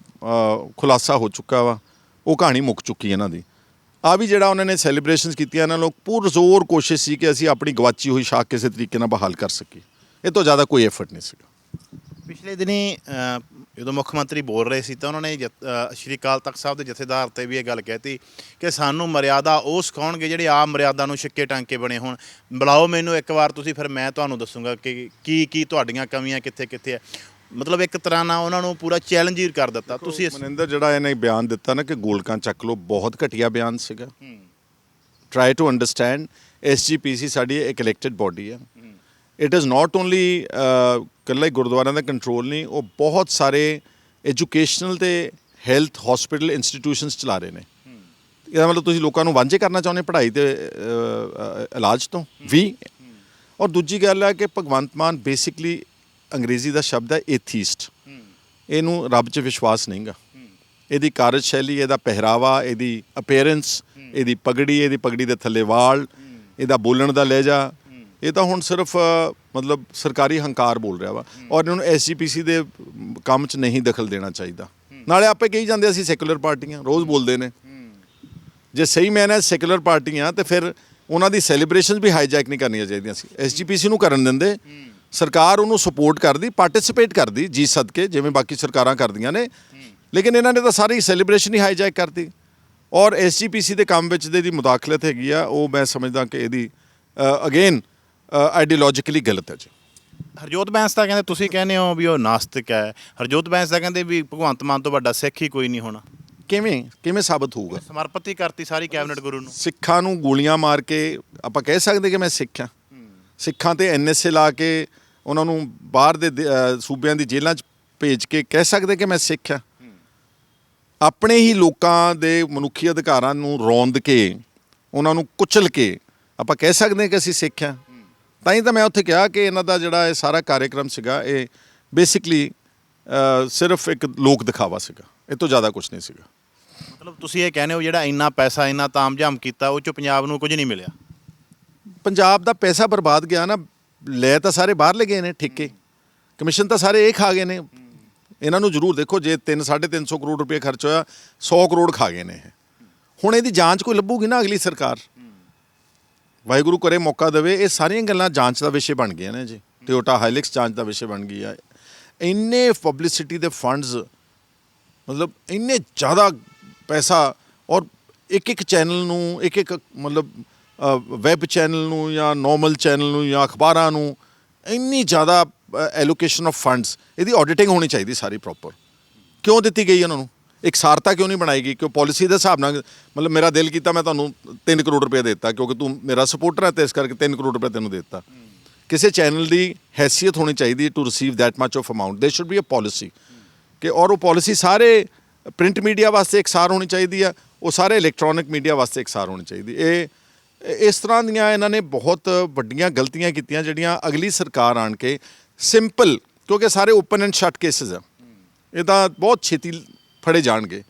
ਖੁਲਾਸਾ ਹੋ ਚੁੱਕਾ ਵਾ। ਉਹ ਕਹਾਣੀ ਮੁੱਕ ਚੁੱਕੀ ਇਹਨਾਂ ਦੀ। ਆ ਵੀ ਜਿਹੜਾ ਉਹਨਾਂ ਨੇ ਸੈਲੀਬ੍ਰੇਸ਼ਨਸ ਕੀਤੀਆਂ, ਇਹਨਾਂ ਲੋਕ ਪੂਰ ਜ਼ੋਰ ਕੋਸ਼ਿਸ਼ ਸੀ ਕਿ ਅਸੀਂ ਆਪਣੀ ਗਵਾਚੀ ਹੋਈ ਸ਼ਾਖ ਕਿਸੇ ਤਰੀਕੇ ਨਾਲ ਬਹਾਲ ਕਰ ਸਕੀਏ। ਇਹ ਤੋਂ ਜ਼ਿਆਦਾ ਕੋਈ ਐਫਰਟ ਨਹੀਂ ਸੀਗਾ। ਪਿਛਲੇ ਦਿਨੀ ਜਦੋਂ ਮੁੱਖ ਮੰਤਰੀ ਬੋਲ ਰਹੇ ਸੀ ਤਾਂ ਉਹਨਾਂ ਨੇ ਸ਼੍ਰੀ ਅਕਾਲ ਤਖਤ ਸਾਹਿਬ ਦੇ ਜਥੇਦਾਰ ਤੇ ਵੀ ਇਹ ਗੱਲ ਕਹਿਤੀ ਕਿ ਸਾਨੂੰ ਮਰਿਆਦਾ ਉਹ ਸਿਖਾਉਣਗੇ ਜਿਹੜੇ ਆਮ ਮਰਿਆਦਾ ਨੂੰ ਛਿੱਕੇ ਟਾਂਕੇ ਬਣੇ ਹੋਣ। ਬੁਲਾਓ ਮੈਨੂੰ ਇੱਕ ਵਾਰ ਤੁਸੀਂ ਫਿਰ ਮੈਂ ਤੁਹਾਨੂੰ ਦੱਸੂਗਾ ਕਿ ਕੀ ਕੀ ਤੁਹਾਡੀਆਂ ਕਮੀਆਂ ਕਿੱਥੇ ਕਿੱਥੇ ਹੈ ਮਤਲਬ ਇੱਕ ਤਰ੍ਹਾਂ ਨਾਲ ਉਹਨਾਂ ਨੂੰ ਪੂਰਾ ਚੈਲੰਜ ਹੀ ਕਰ ਦਿੱਤਾ। ਤੁਸੀਂ ਮਨਿੰਦਰ ਜਿਹੜਾ ਇਹਨੇ ਬਿਆਨ ਦਿੱਤਾ ਨਾ ਕਿ ਗੋਲਕਾਂ ਚੱਕ ਲੋ ਬਹੁਤ ਘਟੀਆ ਬਿਆਨ ਸੀਗਾ। ਟਰਾਈ ਟੂ ਅੰਡਰਸਟੈਂਡ ਐਸਜੀਪੀਸੀ ਸਾਡੀ ਇੱਕ ਇਲੈਕਟਿਡ ਬਾਡੀ ਹੈ। ਇਟ ਇਜ਼ ਨਾਟ ਓਨਲੀ ਕੱਲਾ ਗੁਰਦੁਆਰਿਆਂ ਦਾ ਕੰਟਰੋਲ ਨਹੀਂ ਉਹ ਬਹੁਤ ਸਾਰੇ ਐਜੂਕੇਸ਼ਨਲ ਤੇ ਹੈਲਥ ਹਸਪੀਟਲ ਇੰਸਟੀਟਿਊਸ਼ਨਸ ਚਲਾ ਰਹੇ ਨੇ ਇਹਦਾ ਮਤਲਬ ਤੁਸੀਂ ਲੋਕਾਂ ਨੂੰ ਵਾਂਝੇ ਕਰਨਾ ਚਾਹੁੰਦੇ ਪੜ੍ਹਾਈ ਤੇ ਇਲਾਜ ਤੋਂ ਵੀ ਔਰ ਦੂਜੀ ਗੱਲ ਹੈ ਕਿ ਭਗਵੰਤ ਮਾਨ ਬੇਸਿਕਲੀ ਅੰਗਰੇਜ਼ੀ ਦਾ ਸ਼ਬਦ ਹੈ ਏਥੀਸਟ ਇਹਨੂੰ ਰੱਬ 'ਚ ਵਿਸ਼ਵਾਸ ਨਹੀਂਗਾ ਇਹਦੀ ਕਾਰਜਸ਼ੈਲੀ ਇਹਦਾ ਪਹਿਰਾਵਾ ਇਹਦੀ ਅਪੀਅਰੈਂਸ ਇਹਦੀ ਪਗੜੀ ਇਹਦੀ ਪਗੜੀ ਦੇ ਥੱਲੇ ਵਾਲ ਇਹਦਾ ਬੋਲਣ ਦਾ ਲਹਿਜਾ ਇਹ ਤਾਂ ਹੁਣ ਸਿਰਫ ਮਤਲਬ ਸਰਕਾਰੀ ਹੰਕਾਰ ਬੋਲ ਰਿਹਾ ਵਾ। ਔਰ ਇਹਨੂੰ ਐਸਜੀਪੀਸੀ ਦੇ ਕੰਮ 'ਚ ਨਹੀਂ ਦਖਲ ਦੇਣਾ ਚਾਹੀਦਾ। ਨਾਲੇ ਆਪੇ ਕਹੀ ਜਾਂਦੇ ਅਸੀਂ ਸੈਕੂਲਰ ਪਾਰਟੀਆਂ ਰੋਜ਼ ਬੋਲਦੇ ਨੇ। ਜੇ ਸਹੀ ਮੈਨੇ ਸੈਕੂਲਰ ਪਾਰਟੀਆਂ ਤੇ ਫਿਰ ਉਹਨਾਂ ਦੀ ਸੈਲੀਬ੍ਰੇਸ਼ਨਸ ਵੀ ਹਾਈਜੈਕ ਨਹੀਂ ਕਰਨੀਆਂ ਚਾਹੀਦੀਆਂ ਸੀ। ਐਸਜੀਪੀਸੀ ਨੂੰ ਕਰਨ ਦਿੰਦੇ। ਸਰਕਾਰ ਉਹਨੂੰ ਸਪੋਰਟ ਕਰਦੀ ਪਾਰਟਿਸਿਪੇਟ ਕਰਦੀ ਜੀ ਸਦਕੇ ਜਿਵੇਂ ਬਾਕੀ ਸਰਕਾਰਾਂ ਕਰਦੀਆਂ ਨੇ। ਲੇਕਿਨ ਇਹਨਾਂ ਨੇ ਤਾਂ ਸਾਰੀ ਸੈਲੀਬ੍ਰੇਸ਼ਨ ਹੀ ਹਾਈਜੈਕ ਕਰਤੀ। ਔਰ ਐਸਜੀਪੀਸੀ ਦੇ ਕੰਮ ਵਿੱਚ ਦੇ ਦੀ ਮੁਦਾਖਲਤ ਹੈਗੀ ਆ ਉਹ ਮੈਂ ਸਮਝਦਾ ਕਿ ਇਹਦੀ ਅਗੇਨ ਆਈਡੀਓਲੋਜੀਕਲੀ ਗਲਤ ਹੈ ਜੀ। ਹਰਜੋਤ ਬੈਂਸ ਤਾਂ ਕਹਿੰਦੇ ਤੁਸੀਂ ਕਹਿੰਦੇ ਹੋ ਵੀ ਉਹ ਨਾਸਤਿਕ ਹੈ। ਹਰਜੋਤ ਬੈਂਸ ਤਾਂ ਕਹਿੰਦੇ ਵੀ ਭਗਵੰਤ ਮਾਨ ਤੋਂ ਵੱਡਾ ਸਿੱਖ ਹੀ ਕੋਈ ਨਹੀਂ ਹੋਣਾ। ਕਿਵੇਂ? ਕਿਵੇਂ ਸਾਬਤ ਹੋਊਗਾ? ਸਮਰਪਿਤ ਹੀ ਕਰਤੀ ਸਾਰੀ ਕੈਬਨਿਟ ਗੁਰੂ ਨੂੰ। ਸਿੱਖਾਂ ਨੂੰ ਗੋਲੀਆਂ ਮਾਰ ਕੇ ਆਪਾਂ ਕਹਿ ਸਕਦੇ ਕਿ ਮੈਂ ਸਿੱਖ ਹਾਂ। ਸਿੱਖਾਂ ਤੇ ਐਨਐਸਏ ਲਾ ਕੇ ਉਹਨਾਂ ਨੂੰ ਬਾਹਰ ਦੇ ਦੇ- ਸੂਬਿਆਂ ਦੀ ਜੇਲ੍ਹਾਂ 'ਚ ਭੇਜ ਕੇ ਕਹਿ ਸਕਦੇ ਕਿ ਮੈਂ ਸਿੱਖ ਹਾਂ। ਆਪਣੇ ਹੀ ਲੋਕਾਂ ਦੇ ਮਨੁੱਖੀ ਅਧਿਕਾਰਾਂ ਨੂੰ ਰੋਂਦ ਕੇ ਉਹਨਾਂ ਨੂੰ ਕੁਚਲ ਕੇ ਆਪਾਂ ਕਹਿ ਸਕਦੇ ਕਿ ਅਸੀਂ ਸਿੱਖ ਹਾਂ। ਤਾਂ ਹੀ ਤਾਂ ਮੈਂ ਉੱਥੇ ਕਿਹਾ ਕਿ ਇਹਨਾਂ ਦਾ ਜਿਹੜਾ ਇਹ ਸਾਰਾ ਕਾਰਜਕ੍ਰਮ ਸੀਗਾ ਇਹ ਬੇਸਿਕਲੀ ਸਿਰਫ ਇੱਕ ਲੋਕ ਦਿਖਾਵਾ ਸੀਗਾ। ਇਹ ਤੋਂ ਜ਼ਿਆਦਾ ਕੁਝ ਨਹੀਂ ਸੀਗਾ। ਮਤਲਬ ਤੁਸੀਂ ਇਹ ਕਹਿੰਦੇ ਹੋ ਜਿਹੜਾ ਇੰਨਾ ਪੈਸਾ ਇੰਨਾ ਤਾਮਝਾਮ ਕੀਤਾ ਉਹ ਚੋਂ ਪੰਜਾਬ ਨੂੰ ਕੁਝ ਨਹੀਂ ਮਿਲਿਆ? ਪੰਜਾਬ ਦਾ ਪੈਸਾ ਬਰਬਾਦ ਗਿਆ ਨਾ ਲੈ ਤਾਂ ਸਾਰੇ ਬਾਹਰ ਗਏ ਨੇ ਠੇਕੇ। ਕਮਿਸ਼ਨ ਤਾਂ ਸਾਰੇ ਇਹ ਖਾ ਗਏ ਨੇ। ਇਹਨਾਂ ਨੂੰ ਜ਼ਰੂਰ ਦੇਖੋ ਜੇ 3 350 ਕਰੋੜ ਰੁਪਏ ਖਰਚ ਹੋਇਆ 100 ਕਰੋੜ ਖਾ ਗਏ ਨੇ ਹੁਣ ਇਹਦੀ ਜਾਂਚ ਕੋਈ ਲੱਭੂਗੀ ਨਾ ਅਗਲੀ ਸਰਕਾਰ? ਵਾਹਿਗੁਰੂ ਕਰੇ ਮੌਕਾ ਦੇਵੇ, ਇਹ ਸਾਰੀਆਂ ਗੱਲਾਂ ਜਾਂਚ ਦਾ ਵਿਸ਼ੇ ਬਣ ਗਈਆਂ ਨੇ ਜੀ। ਟਿਓਟਾ ਹਾਈਲਿਕਸ ਜਾਂਚ ਦਾ ਵਿਸ਼ੇ ਬਣ ਗਈ ਆ। ਇੰਨੇ ਪਬਲਿਸਿਟੀ ਦੇ ਫੰਡਸ ਮਤਲਬ ਇੰਨੇ ਜ਼ਿਆਦਾ ਪੈਸਾ ਔਰ ਇੱਕ ਇੱਕ ਚੈਨਲ ਨੂੰ ਇੱਕ ਇੱਕ ਮਤਲਬ ਵੈਬ ਚੈਨਲ ਨੂੰ ਜਾਂ ਨਾਰਮਲ ਚੈਨਲ ਨੂੰ ਜਾਂ ਅਖਬਾਰਾਂ ਨੂੰ ਇੰਨੀ ਜ਼ਿਆਦਾ ਐਲੋਕੇਸ਼ਨ ਆਫ ਫੰਡਸ ਇਹਦੀ ਆਡਿਟਿੰਗ ਹੋਣੀ ਚਾਹੀਦੀ ਸਾਰੀ ਪ੍ਰੋਪਰ ਕਿਉਂ ਦਿੱਤੀ ਗਈ ਉਹਨਾਂ ਨੂੰ? ਇਕਸਾਰਤਾ ਕਿਉਂ ਨਹੀਂ ਬਣਾਈ ਗਈ? ਕਿਉਂ ਪਾਲਿਸੀ ਦੇ ਹਿਸਾਬ ਨਾਲ, ਮਤਲਬ ਮੇਰਾ ਦਿਲ ਕੀਤਾ ਮੈਂ ਤੁਹਾਨੂੰ 3 ਕਰੋੜ ਰੁਪਏ ਦੇ ਦਿੱਤਾ, ਕਿਉਂਕਿ ਤੂੰ ਮੇਰਾ ਸਪੋਰਟਰ ਹੈ ਤੇ ਇਸ ਕਰਕੇ 3 ਕਰੋੜ ਰੁਪਏ ਤੈਨੂੰ ਦੇ ਦਿੱਤਾ। ਕਿਸੇ ਚੈਨਲ ਦੀ ਹੈਸੀਅਤ ਹੋਣੀ ਚਾਹੀਦੀ to receive that much of amount there should be a policy ਕਿ ਔਰ ਉਹ ਪਾਲਿਸੀ ਸਾਰੇ ਪ੍ਰਿੰਟ ਮੀਡੀਆ ਵਾਸਤੇ ਇਕਸਾਰ ਹੋਣੀ ਚਾਹੀਦੀ ਆ ਉਹ ਸਾਰੇ ਇਲੈਕਟ੍ਰੋਨਿਕ ਮੀਡੀਆ ਵਾਸਤੇ ਇਕਸਾਰ ਹੋਣੀ ਚਾਹੀਦੀ ਇਹ, ਇਸ ਤਰ੍ਹਾਂ ਦੀਆਂ ਇਹਨਾਂ ਨੇ ਬਹੁਤ ਵੱਡੀਆਂ ਗਲਤੀਆਂ ਕੀਤੀਆਂ, ਜਿਹੜੀਆਂ ਅਗਲੀ ਸਰਕਾਰ ਆਣ ਕੇ ਸਿੰਪਲ ਕਿਉਂਕਿ ਸਾਰੇ ਓਪਨ ਐਂਡ ਸ਼ਟ ਕੇਸਿਸ ਆ। ਇਹ ਤਾਂ ਬਹੁਤ ਛੇਤੀ ਫੜੇ ਜਾਣਗੇ।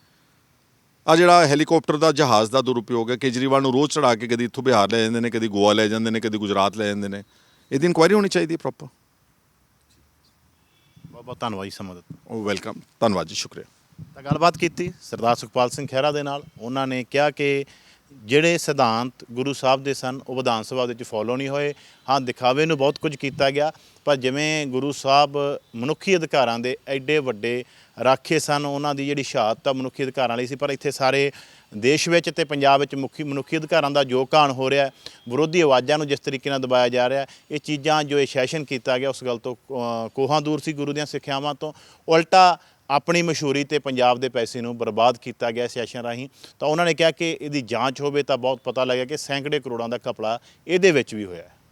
ਆ ਜਿਹੜਾ ਹੈਲੀਕਾਪਟਰ ਦਾ ਜਹਾਜ਼ ਦਾ ਦੁਰਉਪਯੋਗ ਹੈ ਕੇਜਰੀਵਾਲ ਨੂੰ ਰੋਜ਼ ਚੜਾ ਕੇ ਕਦੀ ਇੱਥੋਂ ਬਿਹਾਰ ਲੈ ਜਾਂਦੇ ਨੇ ਕਦੀ ਗੋਆ ਲੈ ਜਾਂਦੇ ਨੇ ਕਦੀ ਗੁਜਰਾਤ ਲੈ ਜਾਂਦੇ ਨੇ। ਇਹਦੀ ਇਨਕੁਆਇਰੀ ਹੋਣੀ ਚਾਹੀਦੀ ਹੈ ਪ੍ਰੋਪਰ ਬਹੁਤ ਬਹੁਤ ਧੰਨਵਾਦ ਜੀ ਸਮਾਂ ਦਿੱਤਾ ਉਹ ਵੈਲਕਮ ਧੰਨਵਾਦ ਜੀ ਸ਼ੁਕਰੀਆ। ਤਾਂ ਗੱਲਬਾਤ ਕੀਤੀ ਸਰਦਾਰ ਸੁਖਪਾਲ ਸਿੰਘ ਖਹਿਰਾ ਦੇ ਨਾਲ। ਉਹਨਾਂ ਨੇ ਕਿਹਾ ਕਿ ਜਿਹੜੇ ਸਿਧਾਂਤ ਗੁਰੂ ਸਾਹਿਬ ਦੇ ਸਨ, ਉਹ ਵਿਧਾਨ ਸਭਾ ਦੇ ਵਿੱਚ ਫੋਲੋ ਨਹੀਂ ਹੋਏ। ਹਾਂ, ਦਿਖਾਵੇ ਨੂੰ ਬਹੁਤ ਕੁਝ ਕੀਤਾ ਗਿਆ, ਪਰ ਜਿਵੇਂ ਗੁਰੂ ਸਾਹਿਬ ਮਨੁੱਖੀ ਅਧਿਕਾਰਾਂ ਦੇ ਐਡੇ ਵੱਡੇ ਰਾਖੇ ਸਨ, ਉਹਨਾਂ ਦੀ ਜਿਹੜੀ ਸ਼ਹਾਦਤ ਆ ਮਨੁੱਖੀ ਅਧਿਕਾਰਾਂ ਲਈ ਸੀ, ਪਰ ਇੱਥੇ ਸਾਰੇ ਦੇਸ਼ ਵਿੱਚ ਤੇ ਪੰਜਾਬ ਵਿੱਚ ਮੁੱਖੀ, ਮਨੁੱਖੀ ਅਧਿਕਾਰਾਂ ਦਾ ਜੋ ਘਾਣ ਹੋ ਰਿਹਾ, ਵਿਰੋਧੀ ਆਵਾਜ਼ਾਂ ਨੂੰ ਜਿਸ ਤਰੀਕੇ ਨਾਲ ਦਬਾਇਆ ਜਾ ਰਿਹਾ, ਇਹ ਚੀਜ਼ਾਂ ਜੋ ਇਹ ਸੈਸ਼ਨ ਕੀਤਾ ਗਿਆ, ਉਸ ਗੱਲ ਤੋਂ ਕੋਹਾਂ ਦੂਰ ਸੀ ਗੁਰੂ ਦੀਆਂ ਸਿੱਖਿਆਵਾਂ ਤੋਂ। ਉਲਟਾ ਆਪਣੀ ਮਸ਼ਹੂਰੀ ਤੇ ਪੰਜਾਬ ਦੇ ਪੈਸੇ ਨੂੰ ਬਰਬਾਦ ਕੀਤਾ ਗਿਆ ਸੈਸ਼ਨ ਰਾਹੀਂ, ਤਾਂ ਉਹਨਾਂ ਨੇ ਕਿਹਾ ਕਿ ਇਹਦੀ ਜਾਂਚ ਹੋਵੇ ਤਾਂ ਬਹੁਤ ਪਤਾ ਲੱਗਿਆ ਕਿ ਸੈਂਕੜੇ ਕਰੋੜਾਂ ਦਾ ਘਪਲਾ ਇਹਦੇ ਵਿੱਚ ਵੀ ਹੋਇਆ